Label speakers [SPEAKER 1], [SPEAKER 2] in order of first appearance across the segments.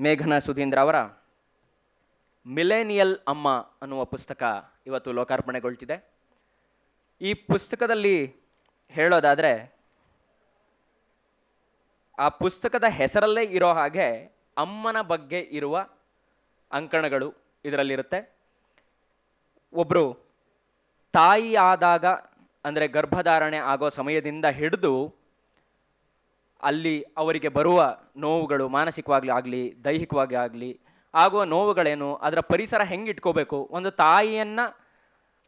[SPEAKER 1] ಮೇಘನಾ ಸುಧೀಂದ್ರ ಅವರ ಮಿಲೇನಿಯಲ್ ಅಮ್ಮ ಅನ್ನುವ ಪುಸ್ತಕ ಇವತ್ತು ಲೋಕಾರ್ಪಣೆಗೊಳ್ತಿದೆ. ಈ ಪುಸ್ತಕದಲ್ಲಿ ಹೇಳೋದಾದರೆ, ಆ ಪುಸ್ತಕದ ಹೆಸರಲ್ಲೇ ಇರೋ ಹಾಗೆ ಅಮ್ಮನ ಬಗ್ಗೆ ಇರುವ ಅಂಕಣಗಳು ಇದರಲ್ಲಿರುತ್ತೆ. ಒಬ್ಬರು ತಾಯಿ ಆದಾಗ, ಅಂದರೆ ಗರ್ಭಧಾರಣೆ ಆಗೋ ಸಮಯದಿಂದ ಹಿಡಿದು ಅಲ್ಲಿ ಅವರಿಗೆ ಬರುವ ನೋವುಗಳು ಮಾನಸಿಕವಾಗಲಿ ಆಗಲಿ, ದೈಹಿಕವಾಗಿ ಆಗಲಿ, ಆಗುವ ನೋವುಗಳೇನು, ಅದರ ಪರಿಸರ ಹೆಂಗೆ ಇಟ್ಕೋಬೇಕು ಒಂದು ತಾಯಿಯನ್ನು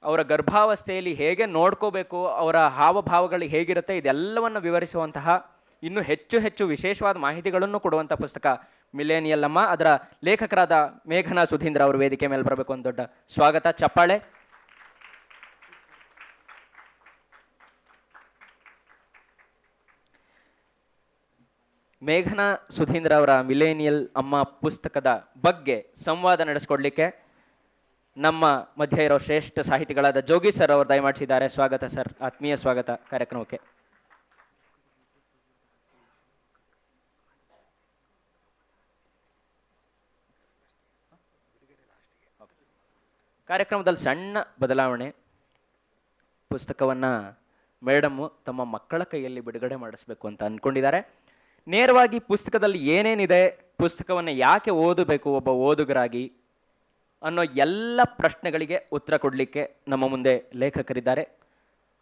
[SPEAKER 1] ಅವರ ಗರ್ಭಾವಸ್ಥೆಯಲ್ಲಿ ಹೇಗೆ ನೋಡ್ಕೋಬೇಕು, ಅವರ ಹಾವಭಾವಗಳು ಹೇಗಿರುತ್ತೆ, ಇದೆಲ್ಲವನ್ನು ವಿವರಿಸುವಂತಹ ಇನ್ನೂ ಹೆಚ್ಚು ಹೆಚ್ಚು ವಿಶೇಷವಾದ ಮಾಹಿತಿಗಳನ್ನು ಕೊಡುವಂಥ ಪುಸ್ತಕ ಮಿಲೇನಿಯಲ್ಲಮ್ಮ. ಅದರ ಲೇಖಕರಾದ ಮೇಘನಾ ಸುಧೀಂದ್ರ ಅವರು ವೇದಿಕೆ ಮೇಲೆ ಬರಬೇಕು. ಒಂದು ದೊಡ್ಡ ಸ್ವಾಗತ. ಚಪ್ಪಾಳೆ. ಮೇಘನಾ ಸುಧೀಂದ್ರ ಅವರ ಮಿಲೇನಿಯಲ್ ಅಮ್ಮ ಪುಸ್ತಕದ ಬಗ್ಗೆ ಸಂವಾದ ನಡೆಸ್ಕೊಡ್ಲಿಕ್ಕೆ ನಮ್ಮ ಮಧ್ಯೆ ಇರೋ ಶ್ರೇಷ್ಠ ಸಾಹಿತಿಗಳಾದ ಜೋಗಿ ಸರ್ ಅವರು ದಯಮಾಡಿಸಿದ್ದಾರೆ. ಸ್ವಾಗತ ಸರ್. ಆತ್ಮೀಯ ಸ್ವಾಗತ ಕಾರ್ಯಕ್ರಮಕ್ಕೆ. ಕಾರ್ಯಕ್ರಮದಲ್ಲಿ ಸಣ್ಣ ಬದಲಾವಣೆ. ಪುಸ್ತಕವನ್ನು ಮೇಡಮ್ಮು ತಮ್ಮ ಮಕ್ಕಳ ಕೈಯಲ್ಲಿ ಬಿಡುಗಡೆ ಮಾಡಿಸ್ಬೇಕು ಅಂತ ಅಂದ್ಕೊಂಡಿದ್ದಾರೆ ನೇರವಾಗಿ ಪುಸ್ತಕದಲ್ಲಿ ಏನೇನಿದೆ ಪುಸ್ತಕವನ್ನು ಯಾಕೆ ಓದಬೇಕು ಒಬ್ಬ ಓದುಗರಾಗಿ ಅನ್ನೋ ಎಲ್ಲ ಪ್ರಶ್ನೆಗಳಿಗೆ ಉತ್ತರ ಕೊಡಲಿಕ್ಕೆ ನಮ್ಮ ಮುಂದೆ ಲೇಖಕರಿದ್ದಾರೆ.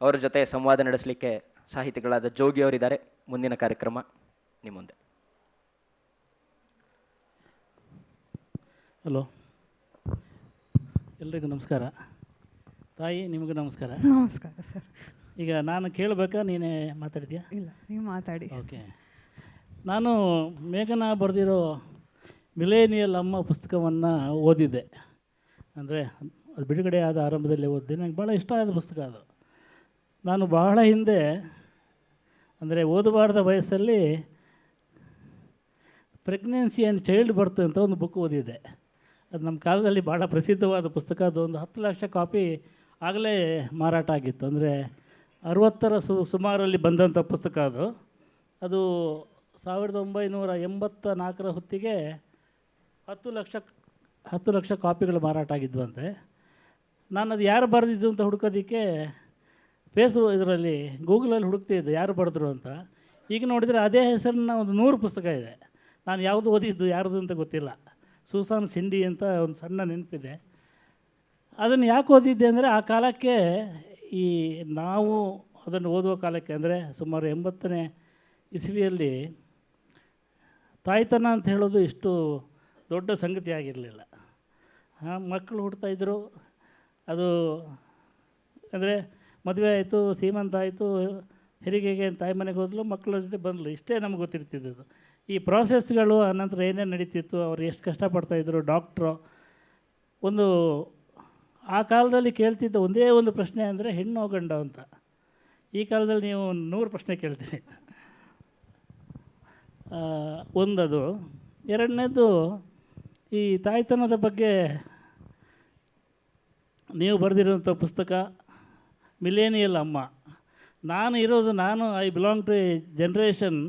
[SPEAKER 1] ಅವರ ಜೊತೆ ಸಂವಾದ ನಡೆಸಲಿಕ್ಕೆ ಸಾಹಿತಿಗಳಾದ ಜೋಗಿ ಅವರಿದ್ದಾರೆ. ಮುಂದಿನ ಕಾರ್ಯಕ್ರಮ ನಿಮ್ಮ ಮುಂದೆ.
[SPEAKER 2] ಹಲೋ. ಎಲ್ರಿಗೂ ನಮಸ್ಕಾರ. ತಾಯಿ ನಿಮಗೂ ನಮಸ್ಕಾರ.
[SPEAKER 3] ನಮಸ್ಕಾರ ಸರ್.
[SPEAKER 2] ಈಗ ನಾನು ಕೇಳಬೇಕಾ ನೀನೇ ಮಾತಾಡಿದ್ಯಾ?
[SPEAKER 3] ಇಲ್ಲ ನೀವು ಮಾತಾಡಿ.
[SPEAKER 2] ಓಕೆ. ನಾನು ಮೇಘನಾ ಬರೆದಿರೋ ಮಿಲೇನಿಯಲ್ ಅಮ್ಮ ಪುಸ್ತಕವನ್ನು ಓದಿದ್ದೆ. ಅಂದರೆ ಅದು ಬಿಡುಗಡೆ ಆದ ಆರಂಭದಲ್ಲಿ ಓದಿದೆ ನನಗೆ ಭಾಳ ಇಷ್ಟ ಆದ ಪುಸ್ತಕ ಅದು. ನಾನು ಬಹಳ ಹಿಂದೆ, ಅಂದರೆ ಓದಬಾರ್ದ ವಯಸ್ಸಲ್ಲಿ ಪ್ರೆಗ್ನೆನ್ಸಿ ಆ್ಯಂಡ್ ಚೈಲ್ಡ್ ಬರ್ತ್ ಅಂತ ಒಂದು ಬುಕ್ ಓದಿದ್ದೆ. ಅದು ನಮ್ಮ ಕಾಲದಲ್ಲಿ ಭಾಳ ಪ್ರಸಿದ್ಧವಾದ ಪುಸ್ತಕ. ಅದು ಒಂದು ಹತ್ತು ಲಕ್ಷ ಕಾಪಿ ಆಗಲೇ ಮಾರಾಟ ಆಗಿತ್ತು. ಅಂದರೆ ಅರುವತ್ತರ ಸು, ಸುಮಾರಲ್ಲಿ ಬಂದಂಥ ಪುಸ್ತಕ ಅದು. ಅದು ಸಾವಿರದ ಒಂಬೈನೂರ ಎಂಬತ್ತ ನಾಲ್ಕರ ಹೊತ್ತಿಗೆ ಹತ್ತು ಲಕ್ಷ ಹತ್ತು ಲಕ್ಷ ಕಾಪಿಗಳು ಮಾರಾಟ ಆಗಿದ್ವಂತೆ. ನಾನು ಅದು ಯಾರು ಬರೆದಿದ್ದು ಅಂತ ಹುಡುಕೋದಕ್ಕೆ ಫೇಸ್ಬು ಇದರಲ್ಲಿ ಗೂಗಲಲ್ಲಿ ಹುಡುಕ್ತಿದ್ದೆ ಯಾರು ಬರೆದ್ರು ಅಂತ. ಈಗ ನೋಡಿದರೆ ಅದೇ ಹೆಸರಿನ ಒಂದು ನೂರು ಪುಸ್ತಕ ಇದೆ. ನಾನು ಯಾವುದು ಓದಿದ್ದು, ಯಾರ್ದು ಅಂತ ಗೊತ್ತಿಲ್ಲ. ಸೂಸಾನ್ ಸಿಂಡಿ ಅಂತ ಒಂದು ಸಣ್ಣ ನೆನಪಿದೆ. ಅದನ್ನು ಯಾಕೆ ಓದಿದ್ದೆ ಅಂದರೆ ಆ ಕಾಲಕ್ಕೆ ಈ ನಾವು ಅದನ್ನು ಓದುವ ಕಾಲಕ್ಕೆ ಅಂದರೆ ಸುಮಾರು ಎಂಬತ್ತನೇ ಇಸವಿಯಲ್ಲಿ ತಾಯ್ತನ ಅಂತ ಹೇಳೋದು ಇಷ್ಟು ದೊಡ್ಡ ಸಂಗತಿ ಆಗಿರಲಿಲ್ಲ. ಮಕ್ಕಳು ಹುಡ್ತಾಯಿದ್ರು ಅದು ಅಂದರೆ ಮದುವೆ ಆಯಿತು ಸೀಮಂತ ಆಯಿತು ಹೆರಿಗೆಗೆ ತಾಯಿ ಮನೆಗೆ ಹೋದಲು ಮಕ್ಕಳ ಜೊತೆ ಬಂದಲು. ಇಷ್ಟೇ ನಮ್ಗೆ ಗೊತ್ತಿರ್ತಿದ್ದದು ಈ ಪ್ರಾಸೆಸ್ಗಳು ಆನಂತರ ಏನೇನು ನಡೀತಿತ್ತು ಅವ್ರು ಎಷ್ಟು ಕಷ್ಟಪಡ್ತಾಯಿದ್ರು ಡಾಕ್ಟ್ರು ಒಂದು ಆ ಕಾಲದಲ್ಲಿ ಕೇಳ್ತಿದ್ದ ಒಂದೇ ಒಂದು ಪ್ರಶ್ನೆ ಅಂದರೆ ಹೆಣ್ಣು ಗಂಡ ಅಂತ. ಈ ಕಾಲದಲ್ಲಿ ನೀವು ನೂರು ಪ್ರಶ್ನೆ ಕೇಳ್ತೀರಿ. ಆ, ಒಂದದು. ಎರಡನೇದು, ಈ ತಾಯ್ತನದ ಬಗ್ಗೆ ನೀವು ಬರೆದಿರೋಂಥ ಪುಸ್ತಕ, ಮಿಲೇನಿಯಲ್ ಅಮ್ಮ. ನಾನು ಇರೋದು, ನಾನು I belong to a generation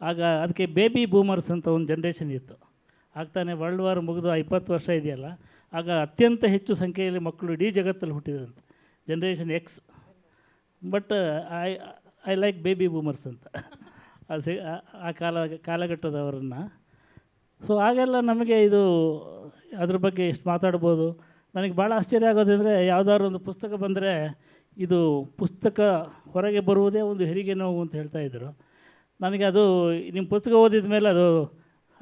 [SPEAKER 2] ಆಗ ಅದಕ್ಕೆ ಬೇಬಿ ಬೂಮರ್ಸ್ ಅಂತ ಒಂದು ಜನ್ರೇಷನ್ ಇತ್ತು. ಆಗ್ತಾನೆ ವರ್ಲ್ಡ್ ವಾರ್ ಮುಗಿದು ಇಪ್ಪತ್ತು ವರ್ಷ ಇದೆಯಲ್ಲ, ಆಗ ಅತ್ಯಂತ ಹೆಚ್ಚು ಸಂಖ್ಯೆಯಲ್ಲಿ ಮಕ್ಕಳು ಇಡೀ ಜಗತ್ತಲ್ಲಿ ಹುಟ್ಟಿದ್ರಂತೆ generation X but I I like baby boomers ಅಂತ. ಆ ಸಿ, ಆ- ಕಾಲ, ಕಾಲಘಟ್ಟದವರನ್ನು. ಸೊ ಆಗೆಲ್ಲ ನಮಗೆ ಇದು ಅದ್ರ ಬಗ್ಗೆ ಎಷ್ಟು ಮಾತಾಡ್ಬೋದು. ನನಗೆ ಭಾಳ ಆಶ್ಚರ್ಯ ಆಗೋದಂದರೆ ಯಾವುದಾದ್ರು ಒಂದು ಪುಸ್ತಕ ಬಂದರೆ ಇದು ಪುಸ್ತಕ ಹೊರಗೆ ಬರುವುದೇ ಒಂದು ಹೆರಿಗೆ ನೋವು ಅಂತ ಹೇಳ್ತಾಯಿದ್ರು ನನಗೆ ಅದು ನಿಮ್ಮ ಪುಸ್ತಕ ಓದಿದ ಮೇಲೆ ಅದು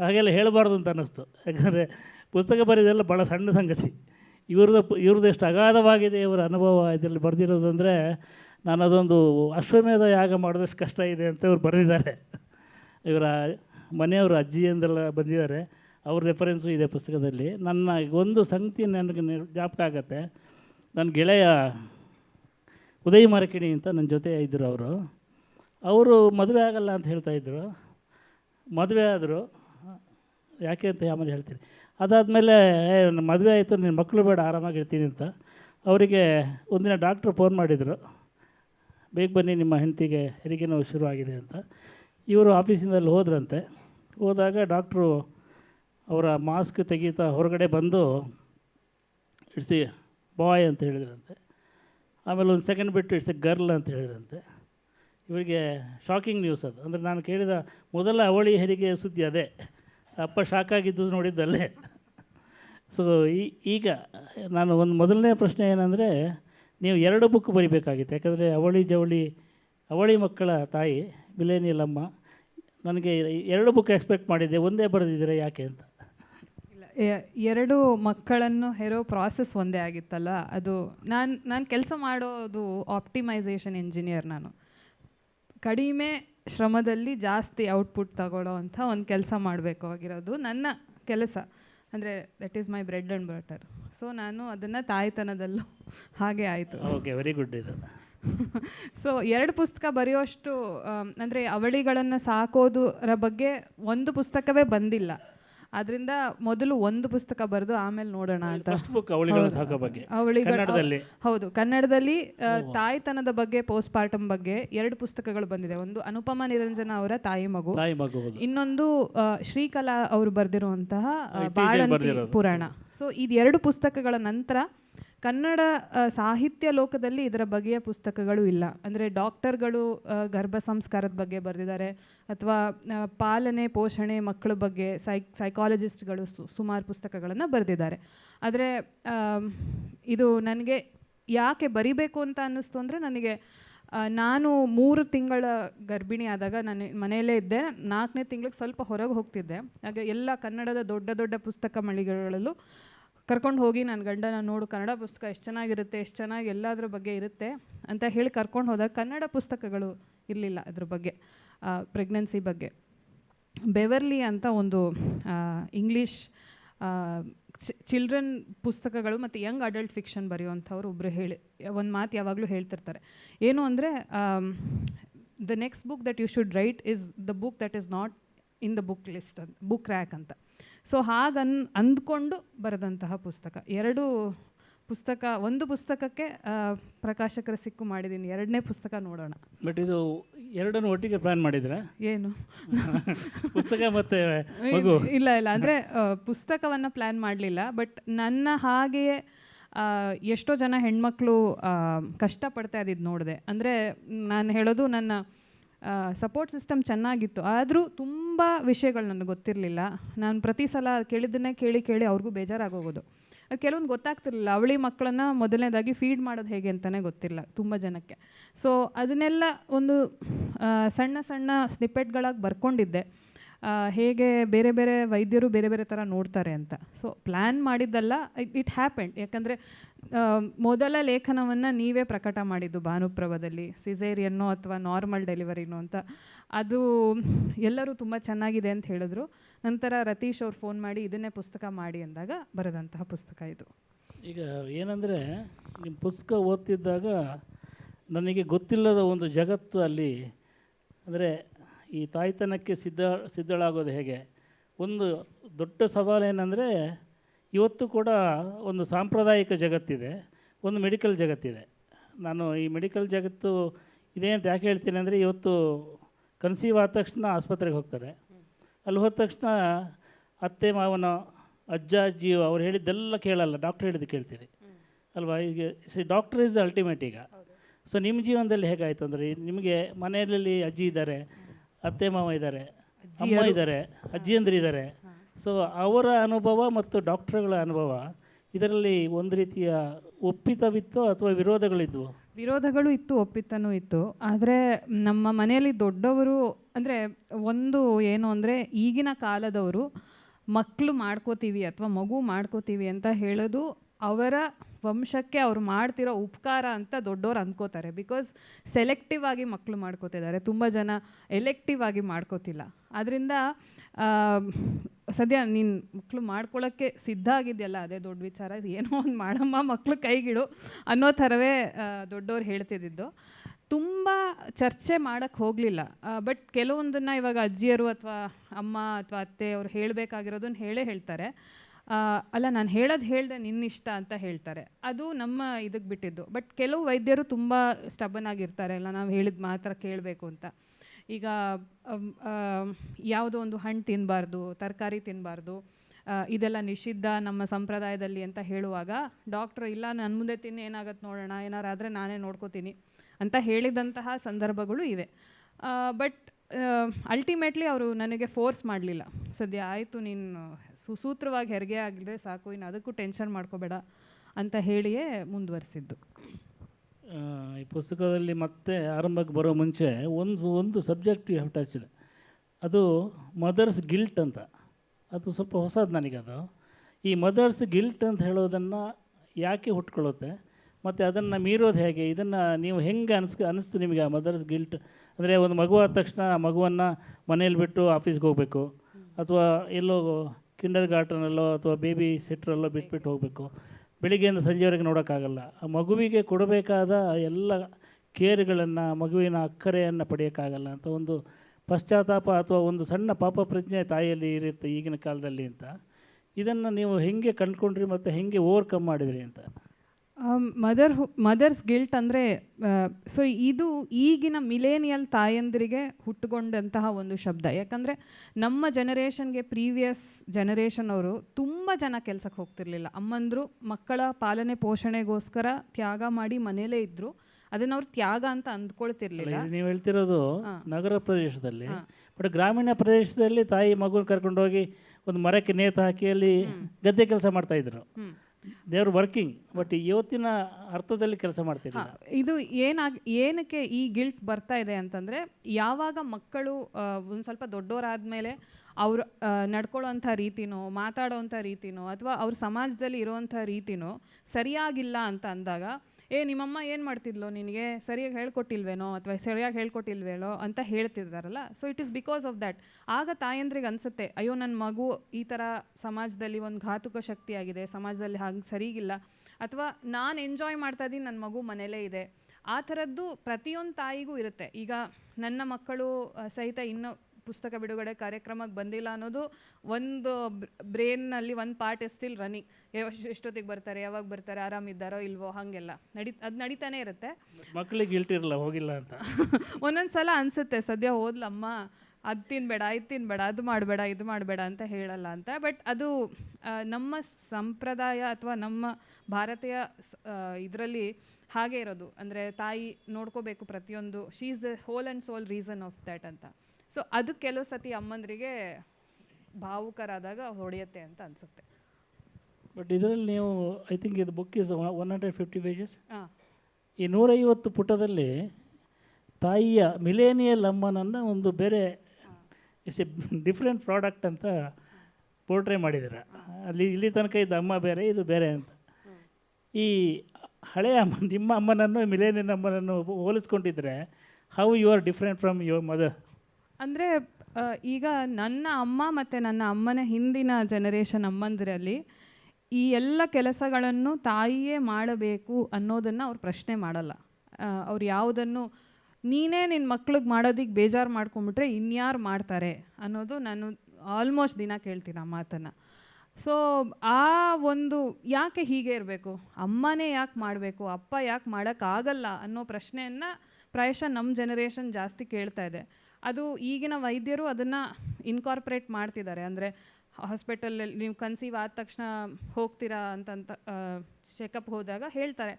[SPEAKER 2] ಹಾಗೆಲ್ಲ ಹೇಳಬಾರ್ದು ಅಂತ ಅನ್ನಿಸ್ತು. ಯಾಕಂದರೆ ಪುಸ್ತಕ ಬರೆಯೋದೆಲ್ಲ ಭಾಳ ಸಣ್ಣ ಸಂಗತಿ. ಇವ್ರದ್ದು ಇವ್ರದ್ದು ಎಷ್ಟು ಅಗಾಧವಾಗಿದೆ, ಇವರ ಅನುಭವ ಇದರಲ್ಲಿ ಬರೆದಿರೋದು ಅಂದರೆ ನಾನು ಅದೊಂದು ಅಶ್ವಮೇಧ ಯಾಗ ಮಾಡಿದಷ್ಟು ಕಷ್ಟ ಇದೆ ಅಂತ ಇವ್ರು ಬರೆದಿದ್ದಾರೆ. ಇವರ ಮನೆಯವರು ಅಜ್ಜಿ ಎಂದೆಲ್ಲ ಬಂದಿದ್ದಾರೆ. ಅವ್ರ ರೆಫರೆನ್ಸು ಇದೆ ಪುಸ್ತಕದಲ್ಲಿ. ನನ್ನ ಒಂದು ಸಂಗತಿ ನನಗೆ ಜ್ಞಾಪಕ ಆಗತ್ತೆ. ನನ್ನ ಗೆಳೆಯ ಉದಯ್ ಮಾರಕಿಣಿ ಅಂತ ನನ್ನ ಜೊತೆ ಇದ್ದರು ಅವರು. ಅವರು ಮದುವೆ ಆಗಲ್ಲ ಅಂತ ಹೇಳ್ತಾಯಿದ್ರು ಮದುವೆ ಆದರು. ಯಾಕೆ ಅಂತ ಆಮೇಲೆ ಹೇಳ್ತೀನಿ. ಅದಾದಮೇಲೆ ಮದುವೆ ಆಯಿತು, ನಿನ್ನ ಮಕ್ಕಳು ಬೇಡ, ಆರಾಮಾಗಿರ್ತೀನಿ ಅಂತ. ಅವರಿಗೆ ಒಂದಿನ ಡಾಕ್ಟ್ರು ಫೋನ್ ಮಾಡಿದರು. ಬೇಗ ಬನ್ನಿ, ನಿಮ್ಮ ಹೆಂಡತಿಗೆ ಹೆರಿಗೆ ನೋವು ಶುರುವಾಗಿದೆ ಅಂತ. ಇವರು ಆಫೀಸಿನಲ್ಲಿ ಹೋದ್ರಂತೆ. ಹೋದಾಗ ಡಾಕ್ಟ್ರು ಅವರ ಮಾಸ್ಕ್ ತೆಗೀತಾ ಹೊರಗಡೆ ಬಂದು, ಇಟ್ಸ್ ಎ ಬಾಯ್ ಅಂತ ಹೇಳಿದ್ರಂತೆ. ಆಮೇಲೆ ಒಂದು ಸೆಕೆಂಡ್ ಬಿಟ್ಟು, ಇಟ್ಸ್ ಎ ಗರ್ಲ್ ಅಂತ ಹೇಳಿದ್ರಂತೆ. ಇವರಿಗೆ ಶಾಕಿಂಗ್ ನ್ಯೂಸ್ ಅದು. ಅಂದರೆ ನಾನು ಕೇಳಿದ ಮೊದಲ ಅವಳಿ ಹೆರಿಗೆ ಸುದ್ದಿ ಅದೇ. ಅಪ್ಪ ಶಾಕ್ ಆಗಿದ್ದು ನೋಡಿದ್ದಲ್ಲೇ. ಸೊ ಈಗ ನಾನು ಒಂದು ಮೊದಲನೇ ಪ್ರಶ್ನೆ ಏನಂದರೆ ನೀವು ಎರಡು ಬುಕ್ ಬರಿಬೇಕಾಗಿತ್ತು. ಯಾಕಂದರೆ ಅವಳಿ ಜವಳಿ, ಅವಳಿ ಮಕ್ಕಳ ತಾಯಿ ಬಿಲೇನಿಲಮ್ಮ ಅಮ್ಮ, ನನಗೆ ಎರಡು ಬುಕ್ ಎಕ್ಸ್ಪೆಕ್ಟ್ ಮಾಡಿದ್ದೆ. ಒಂದೇ ಬರೆದಿದ್ದೀರಾ ಯಾಕೆ ಅಂತ?
[SPEAKER 3] ಎರಡು ಮಕ್ಕಳನ್ನು ಹೆರೋ ಪ್ರಾಸೆಸ್ ಒಂದೇ ಆಗಿತ್ತಲ್ಲ, ಅದು ನಾನು ನಾನು ಕೆಲಸ ಮಾಡೋದು ಆಪ್ಟಿಮೈಸೇಷನ್ ಇಂಜಿನಿಯರ್ ನಾನು. ಕಡಿಮೆ ಶ್ರಮದಲ್ಲಿ ಜಾಸ್ತಿ ಔಟ್ಪುಟ್ ತಗೊಳ್ಳೋ ಅಂಥ ಒಂದು ಕೆಲಸ ಮಾಡಬೇಕು ಆಗಿರೋದು ನನ್ನ ಕೆಲಸ. ಅಂದರೆ that is my bread and butter so ನಾನು ಅದನ್ನು ತಾಯ್ತನದಲ್ಲೂ ಹಾಗೆ ಆಯಿತು.
[SPEAKER 2] ಓಕೆ ವೆರಿ ಗುಡ್ ಇದು.
[SPEAKER 3] ಸೊ ಎರಡು ಪುಸ್ತಕ ಬರೆಯೋಷ್ಟು ಅಂದರೆ ಅವಳಿಗಳನ್ನು ಸಾಕೋದರ ಬಗ್ಗೆ ಒಂದು ಪುಸ್ತಕವೇ ಬಂದಿಲ್ಲ. ಅದರಿಂದ ಮೊದಲು ಒಂದು ಪುಸ್ತಕ ಬರೆದು ಆಮೇಲೆ ನೋಡೋಣ ಅಂತ.
[SPEAKER 2] ಫಸ್ಟ್ ಬುಕ್ ಅವಳಿಗಳ ಸಾಕೋ ಬಗ್ಗೆ.
[SPEAKER 3] ಅವಳಿಗಳ
[SPEAKER 2] ಕನ್ನಡದಲ್ಲಿ.
[SPEAKER 3] ಹೌದು ಕನ್ನಡದಲ್ಲಿ ತಾಯ್ತನದ ಬಗ್ಗೆ ಪೋಸ್ಟ್ ಪಾರ್ಟಮ್ ಬಗ್ಗೆ ಎರಡು ಪುಸ್ತಕಗಳು ಬಂದಿದೆ. ಒಂದು ಅನುಪಮ ನಿರಂಜನ ಅವರ ತಾಯಿ ಮಗು.
[SPEAKER 2] ತಾಯಿ ಮಗು
[SPEAKER 3] ಇನ್ನೊಂದು ಶ್ರೀಕಲಾ ಅವರು ಬರೆದಿರುವಂತಹ ಬಾಳಂತಿ ಪುರಾಣ. ಸೊ ಇದು ಎರಡು ಪುಸ್ತಕಗಳ ನಂತರ ಕನ್ನಡ ಸಾಹಿತ್ಯ ಲೋಕದಲ್ಲಿ ಇದರ ಬಗೆಯ ಪುಸ್ತಕಗಳು ಇಲ್ಲ. ಅಂದರೆ ಡಾಕ್ಟರ್ಗಳು ಗರ್ಭ ಸಂಸ್ಕಾರದ ಬಗ್ಗೆ ಬರೆದಿದ್ದಾರೆ. ಅಥವಾ ಪಾಲನೆ, ಪೋಷಣೆ, ಮಕ್ಕಳ ಬಗ್ಗೆ ಸೈಕ್, ಸೈಕಾಲಜಿಸ್ಟ್ಗಳು ಸುಮಾರು ಪುಸ್ತಕಗಳನ್ನು ಬರೆದಿದ್ದಾರೆ. ಆದರೆ ಇದು ನನಗೆ ಯಾಕೆ ಬರಿಬೇಕು ಅಂತ ಅನ್ನಿಸ್ತು ಅಂದರೆ ನನಗೆ ನಾನು ಮೂರು ತಿಂಗಳ ಗರ್ಭಿಣಿ ಆದಾಗ ನಾನು ಮನೆಯಲ್ಲೇ ಇದ್ದೆ. ನಾಲ್ಕನೇ ತಿಂಗಳಿಗೆ ಸ್ವಲ್ಪ ಹೊರಗೆ ಹೋಗ್ತಿದ್ದೆ. ಹಾಗೆ ಎಲ್ಲ ಕನ್ನಡದ ದೊಡ್ಡ ದೊಡ್ಡ ಪುಸ್ತಕ ಮಳಿಗೆಗಳಲ್ಲೂ ಕರ್ಕೊಂಡು ಹೋಗಿ ನನ್ನ ಗಂಡನ ನೋಡು, ಕನ್ನಡ ಪುಸ್ತಕ ಎಷ್ಟು ಚೆನ್ನಾಗಿರುತ್ತೆ, ಎಷ್ಟು ಚೆನ್ನಾಗಿ ಎಲ್ಲದ್ರ ಬಗ್ಗೆ ಇರುತ್ತೆ ಅಂತ ಹೇಳಿ ಕರ್ಕೊಂಡು ಹೋದಾಗ ಕನ್ನಡ ಪುಸ್ತಕಗಳು ಇರಲಿಲ್ಲ ಅದ್ರ ಬಗ್ಗೆ ಪ್ರೆಗ್ನೆನ್ಸಿ ಬಗ್ಗೆ. ಬೆವರ್ಲಿ ಅಂತ ಒಂದು ಇಂಗ್ಲೀಷ್ ಚಿಲ್ಡ್ರನ್ ಪುಸ್ತಕಗಳು ಮತ್ತು ಯಂಗ್ ಅಡಲ್ಟ್ ಫಿಕ್ಷನ್ ಬರೆಯುವಂಥವ್ರು ಒಬ್ಬರು ಹೇಳಿ, ಒಂದು ಮಾತು ಯಾವಾಗಲೂ ಹೇಳ್ತಿರ್ತಾರೆ. ಏನು ಅಂದರೆ the next book that you should write is the book that is not in the book list book rack ಅಂತ. ಸೊ ಹಾಗನ್ ಅಂದ್ಕೊಂಡು ಬರೆದಂತಹ ಪುಸ್ತಕ. ಎರಡು ಪುಸ್ತಕ ಒಂದು ಪುಸ್ತಕಕ್ಕೆ ಪ್ರಕಾಶಕರ ಸಿಕ್ಕು ಮಾಡಿದ್ದೀನಿ ಎರಡನೇ ಪುಸ್ತಕ ನೋಡೋಣ.
[SPEAKER 2] ಬಟ್ ಇದು ಎರಡನ್ನು ಒಟ್ಟಿಗೆ ಪ್ಲಾನ್ ಮಾಡಿದ್ರೆ
[SPEAKER 3] ಏನು?
[SPEAKER 2] ಪುಸ್ತಕ ಮತ್ತೆ
[SPEAKER 3] ಇಲ್ಲ ಇಲ್ಲ. ಅಂದರೆ ಪುಸ್ತಕವನ್ನು ಪ್ಲ್ಯಾನ್ ಮಾಡಲಿಲ್ಲ. ಬಟ್ ನನ್ನ ಹಾಗೆಯೇ ಎಷ್ಟೋ ಜನ ಹೆಣ್ಮಕ್ಳು ಕಷ್ಟಪಡ್ತಾ ಇದ್ದಿದ್ದು ನೋಡಿದೆ. ಅಂದರೆ ನಾನು ಹೇಳೋದು ನನ್ನ ಸಪೋರ್ಟ್ ಸಿಸ್ಟಮ್ ಚೆನ್ನಾಗಿತ್ತು. ಆದರೂ ತುಂಬ ವಿಷಯಗಳು ನನಗೆ ಗೊತ್ತಿರಲಿಲ್ಲ. ನಾನು ಪ್ರತಿ ಸಲ ಕೇಳಿದ್ದನ್ನೇ ಕೇಳಿ ಕೇಳಿ ಅವ್ರಿಗೂ ಬೇಜಾರಾಗೋಗೋದು. ಕೆಲವೊಂದು ಗೊತ್ತಾಗ್ತಿರ್ಲಿಲ್ಲ. ಅವಳಿ ಮಕ್ಕಳನ್ನ ಮೊದಲನೇದಾಗಿ ಫೀಡ್ ಮಾಡೋದು ಹೇಗೆ ಅಂತಲೇ ಗೊತ್ತಿಲ್ಲ ತುಂಬ ಜನಕ್ಕೆ. ಸೊ ಅದನ್ನೆಲ್ಲ ಒಂದು ಸಣ್ಣ ಸಣ್ಣ ಸ್ನಿಪೆಟ್ಗಳಾಗಿ ಬರ್ಕೊಂಡಿದ್ದೆ. ಹೇಗೆ ಬೇರೆ ಬೇರೆ ವೈದ್ಯರು ಬೇರೆ ಬೇರೆ ಥರ ನೋಡ್ತಾರೆ ಅಂತ. ಸೊ ಪ್ಲ್ಯಾನ್ ಮಾಡಿದ್ದಲ್ಲ ಇಟ್ ಹ್ಯಾಪೆಂಡ್ ಯಾಕಂದರೆ ಮೊದಲ ಲೇಖನವನ್ನು ನೀವೇ ಪ್ರಕಟ ಮಾಡಿದ್ದು ಭಾನುಪ್ರಭದಲ್ಲಿ ಸಿಸೇರಿಯನ್ನೋ ಅಥವಾ ನಾರ್ಮಲ್ ಡೆಲಿವರಿನೋ ಅಂತ. ಅದು ಎಲ್ಲರೂ ತುಂಬ ಚೆನ್ನಾಗಿದೆ ಅಂತ ಹೇಳಿದ್ರು. ನಂತರ ರತೀಶ್ ಅವ್ರು ಫೋನ್ ಮಾಡಿ, ಇದನ್ನೇ ಪುಸ್ತಕ ಮಾಡಿ ಅಂದಾಗ ಬರೆದಂತಹ ಪುಸ್ತಕ ಇದು.
[SPEAKER 2] ಈಗ ಏನಂದರೆ ನಿಮ್ಮ ಪುಸ್ತಕ ಓದ್ತಿದ್ದಾಗ ನನಗೆ ಗೊತ್ತಿಲ್ಲದ ಒಂದು ಜಗತ್ತು ಅಲ್ಲಿ ಅಂದರೆ ಈ ತಾಯ್ತನಕ್ಕೆ ಸಿದ್ಧ ಸಿದ್ಧಳಾಗೋದು ಹೇಗೆ? ಒಂದು ದೊಡ್ಡ ಸವಾಲು ಏನಂದರೆ ಇವತ್ತು ಕೂಡ ಒಂದು ಸಾಂಪ್ರದಾಯಿಕ ಜಗತ್ತಿದೆ ಒಂದು ಮೆಡಿಕಲ್ ಜಗತ್ತಿದೆ. ನಾನು ಈ ಮೆಡಿಕಲ್ ಜಗತ್ತು ಇದೆ ಅಂತ ಯಾಕೆ ಹೇಳ್ತೀನಿ ಅಂದರೆ ಇವತ್ತು ಕನ್ಸೀವ್ ಆದ ತಕ್ಷಣ ಆಸ್ಪತ್ರೆಗೆ ಹೋಗ್ತಾರೆ. ಅಲ್ಲಿ ಹೋದ ತಕ್ಷಣ ಅತ್ತೆ ಮಾವನ ಅಜ್ಜ ಅಜ್ಜಿಯು ಅವ್ರು ಹೇಳಿದ್ದೆಲ್ಲ ಕೇಳಲ್ಲ ಡಾಕ್ಟ್ರ್ ಹೇಳಿದ್ದು ಕೇಳ್ತೀರಿ. ಅಲ್ವಾ? ಈಗ ಸಿ ಡಾಕ್ಟ್ರ್ ಇಸ್ ಅಲ್ಟಿಮೇಟ್ ಈಗ. ಸೊ ನಿಮ್ಮ ಜೀವನದಲ್ಲಿ ಹೇಗಾಯಿತು ಅಂದರೆ ನಿಮಗೆ ಮನೆಯಲ್ಲಿ ಅಜ್ಜಿ ಇದ್ದಾರೆ ಅತ್ತೆ ಮಾವ ಇದ್ದಾರೆ ಅಮ್ಮ ಇದ್ದಾರೆ ಅಜ್ಜಿಯಂದಿರು ಇದ್ದಾರೆ ಸೊ ಅವರ ಅನುಭವ ಮತ್ತು ಡಾಕ್ಟ್ರುಗಳ ಅನುಭವ ಇದರಲ್ಲಿ ಒಂದು ರೀತಿಯ ಒಪ್ಪಿತವಿತ್ತು ಅಥವಾ ವಿರೋಧಗಳಿದ್ವು
[SPEAKER 3] ವಿರೋಧಗಳು ಇತ್ತು ಒಪ್ಪಿತನೂ ಇತ್ತು. ಆದರೆ ನಮ್ಮ ಮನೆಯಲ್ಲಿ ದೊಡ್ಡವರು ಅಂದರೆ ಒಂದು ಏನು ಅಂದರೆ ಈಗಿನ ಕಾಲದವರು ಮಕ್ಕಳು ಮಾಡ್ಕೋತೀವಿ ಅಥವಾ ಮಗು ಮಾಡ್ಕೋತೀವಿ ಅಂತ ಹೇಳೋದು ಅವರ ವಂಶಕ್ಕೆ ಅವ್ರು ಮಾಡ್ತಿರೋ ಉಪಕಾರ ಅಂತ ದೊಡ್ಡವ್ರು ಅಂದ್ಕೋತಾರೆ. ಬಿಕಾಸ್ ಸೆಲೆಕ್ಟಿವ್ ಆಗಿ ಮಕ್ಕಳು ಮಾಡ್ಕೋತಿದ್ದಾರೆ. ತುಂಬ ಜನ ಎಲೆಕ್ಟಿವ್ ಆಗಿ ಮಾಡ್ಕೋತಿಲ್ಲ. ಅದರಿಂದ ಸದ್ಯ ನೀನು ಮಕ್ಕಳು ಮಾಡ್ಕೊಳ್ಳೋಕ್ಕೆ ಸಿದ್ಧ ಆಗಿದೆಯಲ್ಲ, ಅದೇ ದೊಡ್ಡ ವಿಚಾರ. ಏನೋ ಒಂದು ಮಾಡಮ್ಮ ಮಕ್ಕಳು ಕೈಗಿಡು ಅನ್ನೋ ಥರವೇ ದೊಡ್ಡವ್ರು ಹೇಳ್ತಿದ್ದಿದ್ದು ತುಂಬ ಚರ್ಚೆ ಮಾಡೋಕ್ಕೆ ಹೋಗಲಿಲ್ಲ. ಬಟ್ ಕೆಲವೊಂದನ್ನು ಇವಾಗ ಅಜ್ಜಿಯರು ಅಥವಾ ಅಮ್ಮ ಅಥವಾ ಅತ್ತೆ ಅವರು ಹೇಳಬೇಕಾಗಿರೋದನ್ನು ಹೇಳೇ ಹೇಳ್ತಾರೆ. ಅಲ್ಲ, ನಾನು ಹೇಳೋದು ಹೇಳ್ದೆ ನಿನ್ನಿಷ್ಟ ಅಂತ ಹೇಳ್ತಾರೆ. ಅದು ನಮ್ಮ ಇದಕ್ಕೆ ಬಿಟ್ಟಿದ್ದು. ಬಟ್ ಕೆಲವು ವೈದ್ಯರು ತುಂಬ ಸ್ಟಬನ್ ಆಗಿರ್ತಾರೆ. ಅಲ್ಲ, ನಾವು ಹೇಳಿದ ಮಾತ್ರ ಕೇಳಬೇಕು ಅಂತ. ಈಗ ಯಾವುದೋ ಒಂದು ಹಣ್ಣು ತಿನ್ನಬಾರ್ದು ತರಕಾರಿ ತಿನ್ನಬಾರ್ದು ಇದೆಲ್ಲ ನಿಷಿದ್ಧ ನಮ್ಮ ಸಂಪ್ರದಾಯದಲ್ಲಿ ಅಂತ ಹೇಳುವಾಗ, ಡಾಕ್ಟ್ರು, ಇಲ್ಲ ನನ್ನ ಮುಂದೆ ತಿನ್ನಿ ಏನಾಗತ್ತೆ ನೋಡೋಣ, ಏನಾರಾದರೆ ನಾನೇ ನೋಡ್ಕೋತೀನಿ ಅಂತ ಹೇಳಿದಂತಹ ಸಂದರ್ಭಗಳು ಇವೆ. ಬಟ್ ಅಲ್ಟಿಮೇಟ್ಲಿ ಅವರು ನನಗೆ ಫೋರ್ಸ್ ಮಾಡಲಿಲ್ಲ. ಸದ್ಯ ಆಯಿತು, ನೀನು ಸುಸೂತ್ರವಾಗಿ ಹೆರಿಗೆ ಆಗಿದ್ರೆ ಸಾಕು, ಇನ್ನು ಅದಕ್ಕೂ ಟೆನ್ಷನ್ ಮಾಡ್ಕೋಬೇಡ ಅಂತ ಹೇಳಿಯೇ ಮುಂದುವರಿಸಿದ್ದು.
[SPEAKER 2] ಈ ಪುಸ್ತಕದಲ್ಲಿ ಮತ್ತೆ ಆರಂಭಕ್ಕೆ ಬರೋ ಮುಂಚೆ ಒಂದು ಒಂದು ಸಬ್ಜೆಕ್ಟ್ ಹ್ಯಾವ್ ಇದೆ ಅದು ಮದರ್ಸ್ ಗಿಲ್ಟ್ ಅಂತ. ಅದು ಸ್ವಲ್ಪ ಹೊಸದು ನನಗೆ ಅದು ಈ ಮದರ್ಸ್ ಗಿಲ್ಟ್ ಅಂತ ಹೇಳೋದನ್ನು ಯಾಕೆ ಹುಟ್ಕೊಳ್ಳುತ್ತೆ ಮತ್ತು ಅದನ್ನು ಮೀರೋದು ಹೇಗೆ? ಇದನ್ನು ನೀವು ಹೆಂಗೆ ಅನಿಸ್ ಅನಿಸ್ತು ನಿಮಗೆ ಆ ಮದರ್ಸ್ ಗಿಲ್ಟ್ ಅಂದರೆ ಒಂದು ಮಗು ಆದ ತಕ್ಷಣ ಆ ಮಗುವನ್ನು ಮನೇಲಿ ಬಿಟ್ಟು ಆಫೀಸ್ಗೆ ಹೋಗಬೇಕು, ಅಥವಾ ಎಲ್ಲೋ ಕಿಂಡರ್ ಗಾರ್ಟನಲ್ಲೋ ಅಥವಾ ಬೇಬಿ ಸಿಟ್ರಲ್ಲೋ ಬಿಟ್ಬಿಟ್ಟು ಹೋಗಬೇಕು. ಬೆಳಿಗ್ಗೆಯಿಂದ ಸಂಜೆವರೆಗೆ ನೋಡೋಕ್ಕಾಗಲ್ಲ. ಆ ಮಗುವಿಗೆ ಕೊಡಬೇಕಾದ ಎಲ್ಲ ಕೇರ್ಗಳನ್ನು, ಮಗುವಿನ ಅಕ್ಕರೆಯನ್ನು ಪಡೆಯೋಕ್ಕಾಗಲ್ಲ ಅಂತ ಒಂದು ಪಶ್ಚಾತ್ತಾಪ ಅಥವಾ ಒಂದು ಸಣ್ಣ ಪಾಪ ಪ್ರಜ್ಞೆ ತಾಯಿಯಲ್ಲಿ ಇರುತ್ತೆ ಈಗಿನ ಕಾಲದಲ್ಲಿ ಅಂತ. ಇದನ್ನು ನೀವು ಹೆಂಗೆ ಕಂಡುಕೊಂಡ್ರಿ ಮತ್ತು ಹೆಂಗೆ ಓವರ್ಕಮ್ ಮಾಡಿದ್ರಿ ಅಂತ.
[SPEAKER 3] ಮದರ್ ಮದರ್ಸ್ ಗಿಲ್ಟ್ ಅಂದರೆ ಸೊ ಇದು ಈಗಿನ ಮಿಲೇನಿಯಲ್ ತಾಯಂದಿರಿಗೆ ಹುಟ್ಟುಕೊಂಡಂತಹ ಒಂದು ಶಬ್ದ. ಯಾಕಂದರೆ ನಮ್ಮ ಜನರೇಷನ್ಗೆ ಪ್ರೀವಿಯಸ್ ಜನರೇಷನ್ ಅವರು ತುಂಬ ಜನ ಕೆಲಸಕ್ಕೆ ಹೋಗ್ತಿರ್ಲಿಲ್ಲ. ಅಮ್ಮಂದರು ಮಕ್ಕಳ ಪಾಲನೆ ಪೋಷಣೆಗೋಸ್ಕರ ತ್ಯಾಗ ಮಾಡಿ ಮನೇಲೇ ಇದ್ದರು ಅದನ್ನ ಅವ್ರು ತ್ಯಾಗ ಅಂತ ಅಂದ್ಕೊಳ್ತಿರ್ಲಿಲ್ಲ.
[SPEAKER 2] ನೀವು ಹೇಳ್ತಿರೋದು ನಗರ ಪ್ರದೇಶದಲ್ಲಿ. ಬಟ್ ಗ್ರಾಮೀಣ ಪ್ರದೇಶದಲ್ಲಿ ತಾಯಿ ಮಗುನ ಕರ್ಕೊಂಡೋಗಿ ಒಂದು ಮರಕ್ಕೆ ನೇತು ಹಾಕಿ ಅಲ್ಲಿ ಗದ್ದೆ ಕೆಲಸ ಮಾಡ್ತಾಯಿದ್ರು ದೇವ್ರ ವರ್ಕಿಂಗ್ ಬಟ್ ಇವತ್ತಿನ ಅರ್ಥದಲ್ಲಿ ಕೆಲಸ ಮಾಡ್ತೀವಿ
[SPEAKER 3] ಇದು ಏನಾಗಿ, ಏನಕ್ಕೆ ಈ ಗಿಲ್ಟ್ ಬರ್ತಾ ಇದೆ ಅಂತಂದರೆ, ಯಾವಾಗ ಮಕ್ಕಳು ಒಂದು ಸ್ವಲ್ಪ ದೊಡ್ಡವರಾದ್ಮೇಲೆ ಅವ್ರು ನಡ್ಕೊಳ್ಳೋವಂಥ ರೀತಿನೋ ಮಾತಾಡೋವಂಥ ರೀತಿನೋ, ಅಥವಾ ಅವ್ರ ಸಮಾಜದಲ್ಲಿ ಇರೋವಂಥ ರೀತಿನೋ ಸರಿಯಾಗಿಲ್ಲ ಅಂತ ಅಂದಾಗ ಏ, ನಿಮ್ಮಮ್ಮ ಏನು ಮಾಡ್ತಿದ್ಲು? ನಿನಗೆ ಸರಿಯಾಗಿ ಹೇಳ್ಕೊಟ್ಟಿಲ್ವೇನೋ ಅಥವಾ ಸರಿಯಾಗಿ ಹೇಳ್ಕೊಟ್ಟಿಲ್ವೇನೋ ಅಂತ ಹೇಳ್ತಿದ್ದಾರಲ್ಲ? So it is because of that ಆಗ ತಾಯಂದ್ರಿಗೆ ಅನಿಸುತ್ತೆ, ಅಯ್ಯೋ ನನ್ನ ಮಗು ಈ ಥರ ಸಮಾಜದಲ್ಲಿ ಒಂದು ಘಾತುಕ ಶಕ್ತಿಯಾಗಿದೆ ಸಮಾಜದಲ್ಲಿ ಹಾಗೆ ಸರಿಗಿಲ್ಲ. ಅಥವಾ, ನಾನು ಎಂಜಾಯ್ ಮಾಡ್ತಾ ಇದ್ದೀನಿ ನನ್ನ ಮಗು ಮನೇಲೇ ಇದೆ. ಆ ಥರದ್ದು ಪ್ರತಿಯೊಂದು ತಾಯಿಗೂ ಇರುತ್ತೆ. ಈಗ ನನ್ನ ಮಕ್ಕಳು ಸಹಿತ ಇನ್ನೂ ಪುಸ್ತಕ ಬಿಡುಗಡೆ ಕಾರ್ಯಕ್ರಮಕ್ಕೆ ಬಂದಿಲ್ಲ ಅನ್ನೋದು ಒಂದು ಬ್ರೇನ್ನಲ್ಲಿ ಒಂದು ಪಾರ್ಟ್ ಇಸ್ ಸ್ಟಿಲ್ ರನ್ನಿಂಗ್ ಎಷ್ಟೊತ್ತಿಗೆ ಬರ್ತಾರೆ ಯಾವಾಗ ಬರ್ತಾರೆ ಆರಾಮಿದ್ದಾರೋ ಇಲ್ವೋ ಹಾಗೆಲ್ಲ. ನಡಿ ಅದು ನಡೀತಾನೆ ಇರುತ್ತೆ.
[SPEAKER 2] ಮಕ್ಕಳಿಗೆ ಇಲ್ಟಿರಲ್ಲ ಹೋಗಿಲ್ಲ ಅಂತ.
[SPEAKER 3] ಒಂದೊಂದು ಸಲ ಅನಿಸುತ್ತೆ ಸದ್ಯ ಹೋದ್ಲಮ್ಮ ಅದು ತಿನ್ಬೇಡ ಇದು ತಿನ್ಬೇಡ ಅದು ಮಾಡಬೇಡ ಇದು ಮಾಡಬೇಡ ಅಂತ ಹೇಳಲ್ಲ ಅಂತ. ಬಟ್ ಅದು ನಮ್ಮ ಸಂಪ್ರದಾಯ ಅಥವಾ ನಮ್ಮ ಭಾರತೀಯ ಇದರಲ್ಲಿ ಹಾಗೆ ಇರೋದು. ಅಂದರೆ ತಾಯಿ ನೋಡ್ಕೋಬೇಕು ಪ್ರತಿಯೊಂದು she is the whole and sole reason of that ಅಂತ. ಸೊ ಅದು ಕೆಲವು ಸತಿ ಅಮ್ಮಂದ್ರಿಗೆ ಭಾವುಕರಾದಾಗ ಹೊಡೆಯುತ್ತೆ ಅಂತ ಅನಿಸುತ್ತೆ.
[SPEAKER 2] ಬಟ್ ಇದರಲ್ಲಿ ನೀವು ಐ ಥಿಂಕ್ ಇದು book is one hundred fifty pages ಈ ನೂರೈವತ್ತು ಪುಟದಲ್ಲಿ ತಾಯಿಯ ಮಿಲೇನಿಯಲ್ ಅಮ್ಮನನ್ನು ಒಂದು ಬೇರೆ ಇಟ್ಸ್ ಎ ಡಿಫ್ರೆಂಟ್ ಪ್ರಾಡಕ್ಟ್ ಅಂತ ಪೋರ್ಟ್ರೇ ಮಾಡಿದ್ದೀರ ಅಲ್ಲಿ ಇಲ್ಲಿ ತನಕ ಇದ್ದ ಅಮ್ಮ ಬೇರೆ ಇದು ಬೇರೆ ಅಂತ. ಈ ಹಳೆಯ ಅಮ್ಮ ನಿಮ್ಮ ಅಮ್ಮನನ್ನು ಮಿಲೇನಿಯಲ್ ಅಮ್ಮನನ್ನು ಹೋಲಿಸ್ಕೊಂಡಿದ್ರೆ how you are different from your mother
[SPEAKER 3] ಅಂದರೆ ಈಗ ನನ್ನ ಅಮ್ಮ ಮತ್ತು ನನ್ನ ಅಮ್ಮನ ಹಿಂದಿನ ಜನರೇಷನ್ ಅಮ್ಮಂದಿರಲ್ಲಿ ಈ ಎಲ್ಲ ಕೆಲಸಗಳನ್ನು ತಾಯಿಯೇ ಮಾಡಬೇಕು ಅನ್ನೋದನ್ನು ಅವ್ರು ಪ್ರಶ್ನೆ ಮಾಡಲ್ಲ. ಅವ್ರು ಯಾವುದನ್ನು, ನೀನೇ ನಿನ್ನ ಮಕ್ಳಿಗೆ ಮಾಡೋದಕ್ಕೆ ಬೇಜಾರು ಮಾಡ್ಕೊಂಬಿಟ್ರೆ ಇನ್ಯಾರು ಮಾಡ್ತಾರೆ ಅನ್ನೋದು ನಾನು ಆಲ್ಮೋಸ್ಟ್ ದಿನ ಕೇಳ್ತೀನಿ ಆ ಮಾತನ್ನು. ಸೊ ಆ ಒಂದು ಯಾಕೆ ಹೀಗೆ ಇರಬೇಕು? ಅಮ್ಮನೇ ಯಾಕೆ ಮಾಡಬೇಕು? ಅಪ್ಪ ಯಾಕೆ ಮಾಡೋಕ್ಕಾಗಲ್ಲ ಅನ್ನೋ ಪ್ರಶ್ನೆಯನ್ನು ಪ್ರಾಯಶಃ ನಮ್ಮ ಜನರೇಷನ್ ಜಾಸ್ತಿ ಕೇಳ್ತಾ ಇದೆ. ಅದು ಈಗಿನ ವೈದ್ಯರು ಅದನ್ನು ಇನ್ಕಾರ್ಪೊರೇಟ್ ಮಾಡ್ತಿದ್ದಾರೆ. ಅಂದರೆ ಹಾಸ್ಪಿಟಲಲ್ಲಿ ನೀವು ಕನ್ಸೀವ್ ಆದ ತಕ್ಷಣ ಹೋಗ್ತೀರಾ ಅಂತಂತ ಚೆಕಪ್ ಹೋದಾಗ ಹೇಳ್ತಾರೆ.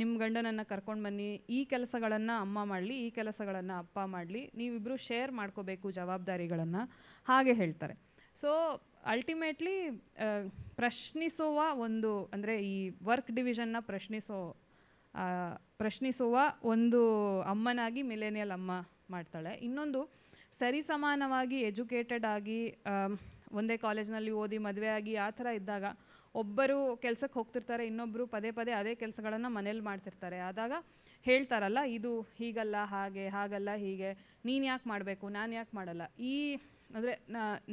[SPEAKER 3] ನಿಮ್ಮ ಗಂಡನನ್ನು ಕರ್ಕೊಂಡು ಬನ್ನಿ, ಈ ಕೆಲಸಗಳನ್ನು ಅಮ್ಮ ಮಾಡಲಿ, ಈ ಕೆಲಸಗಳನ್ನು ಅಪ್ಪ ಮಾಡಲಿ ನೀವಿಬ್ಬರು ಶೇರ್ ಮಾಡ್ಕೋಬೇಕು ಜವಾಬ್ದಾರಿಗಳನ್ನು. ಹಾಗೆ ಹೇಳ್ತಾರೆ. ಸೊ ಅಲ್ಟಿಮೇಟ್ಲಿ ಪ್ರಶ್ನಿಸುವ ಒಂದು, ಅಂದರೆ ಈ ವರ್ಕ್ ಡಿವಿಷನ್ನ ಪ್ರಶ್ನಿಸೋ ಪ್ರಶ್ನಿಸುವ ಒಂದು ಅಮ್ಮನಾಗಿ ಮಿಲೇನಿಯಲ್ ಅಮ್ಮ ಮಾಡ್ತಾಳೆ. ಇನ್ನೊಂದು ಸರಿಸಮಾನವಾಗಿ ಎಜುಕೇಟೆಡ್ ಆಗಿ ಒಂದೇ ಕಾಲೇಜ್ನಲ್ಲಿ ಓದಿ ಮದುವೆ ಆಗಿ ಆ ಥರ ಇದ್ದಾಗ ಒಬ್ಬರು ಕೆಲಸಕ್ಕೆ ಹೋಗ್ತಿರ್ತಾರೆ ಇನ್ನೊಬ್ಬರು ಪದೇ ಪದೇ ಅದೇ ಕೆಲಸಗಳನ್ನು ಮನೇಲಿ ಮಾಡ್ತಿರ್ತಾರೆ. ಆದಾಗ ಹೇಳ್ತಾರಲ್ಲ, ಇದು ಹೀಗಲ್ಲ, ಹಾಗೆ, ಹಾಗಲ್ಲ, ಹೀಗೆ. ನೀನು ಯಾಕೆ ಮಾಡಬೇಕು? ನಾನು ಯಾಕೆ ಮಾಡಲ್ಲ? ಈ, ಅಂದರೆ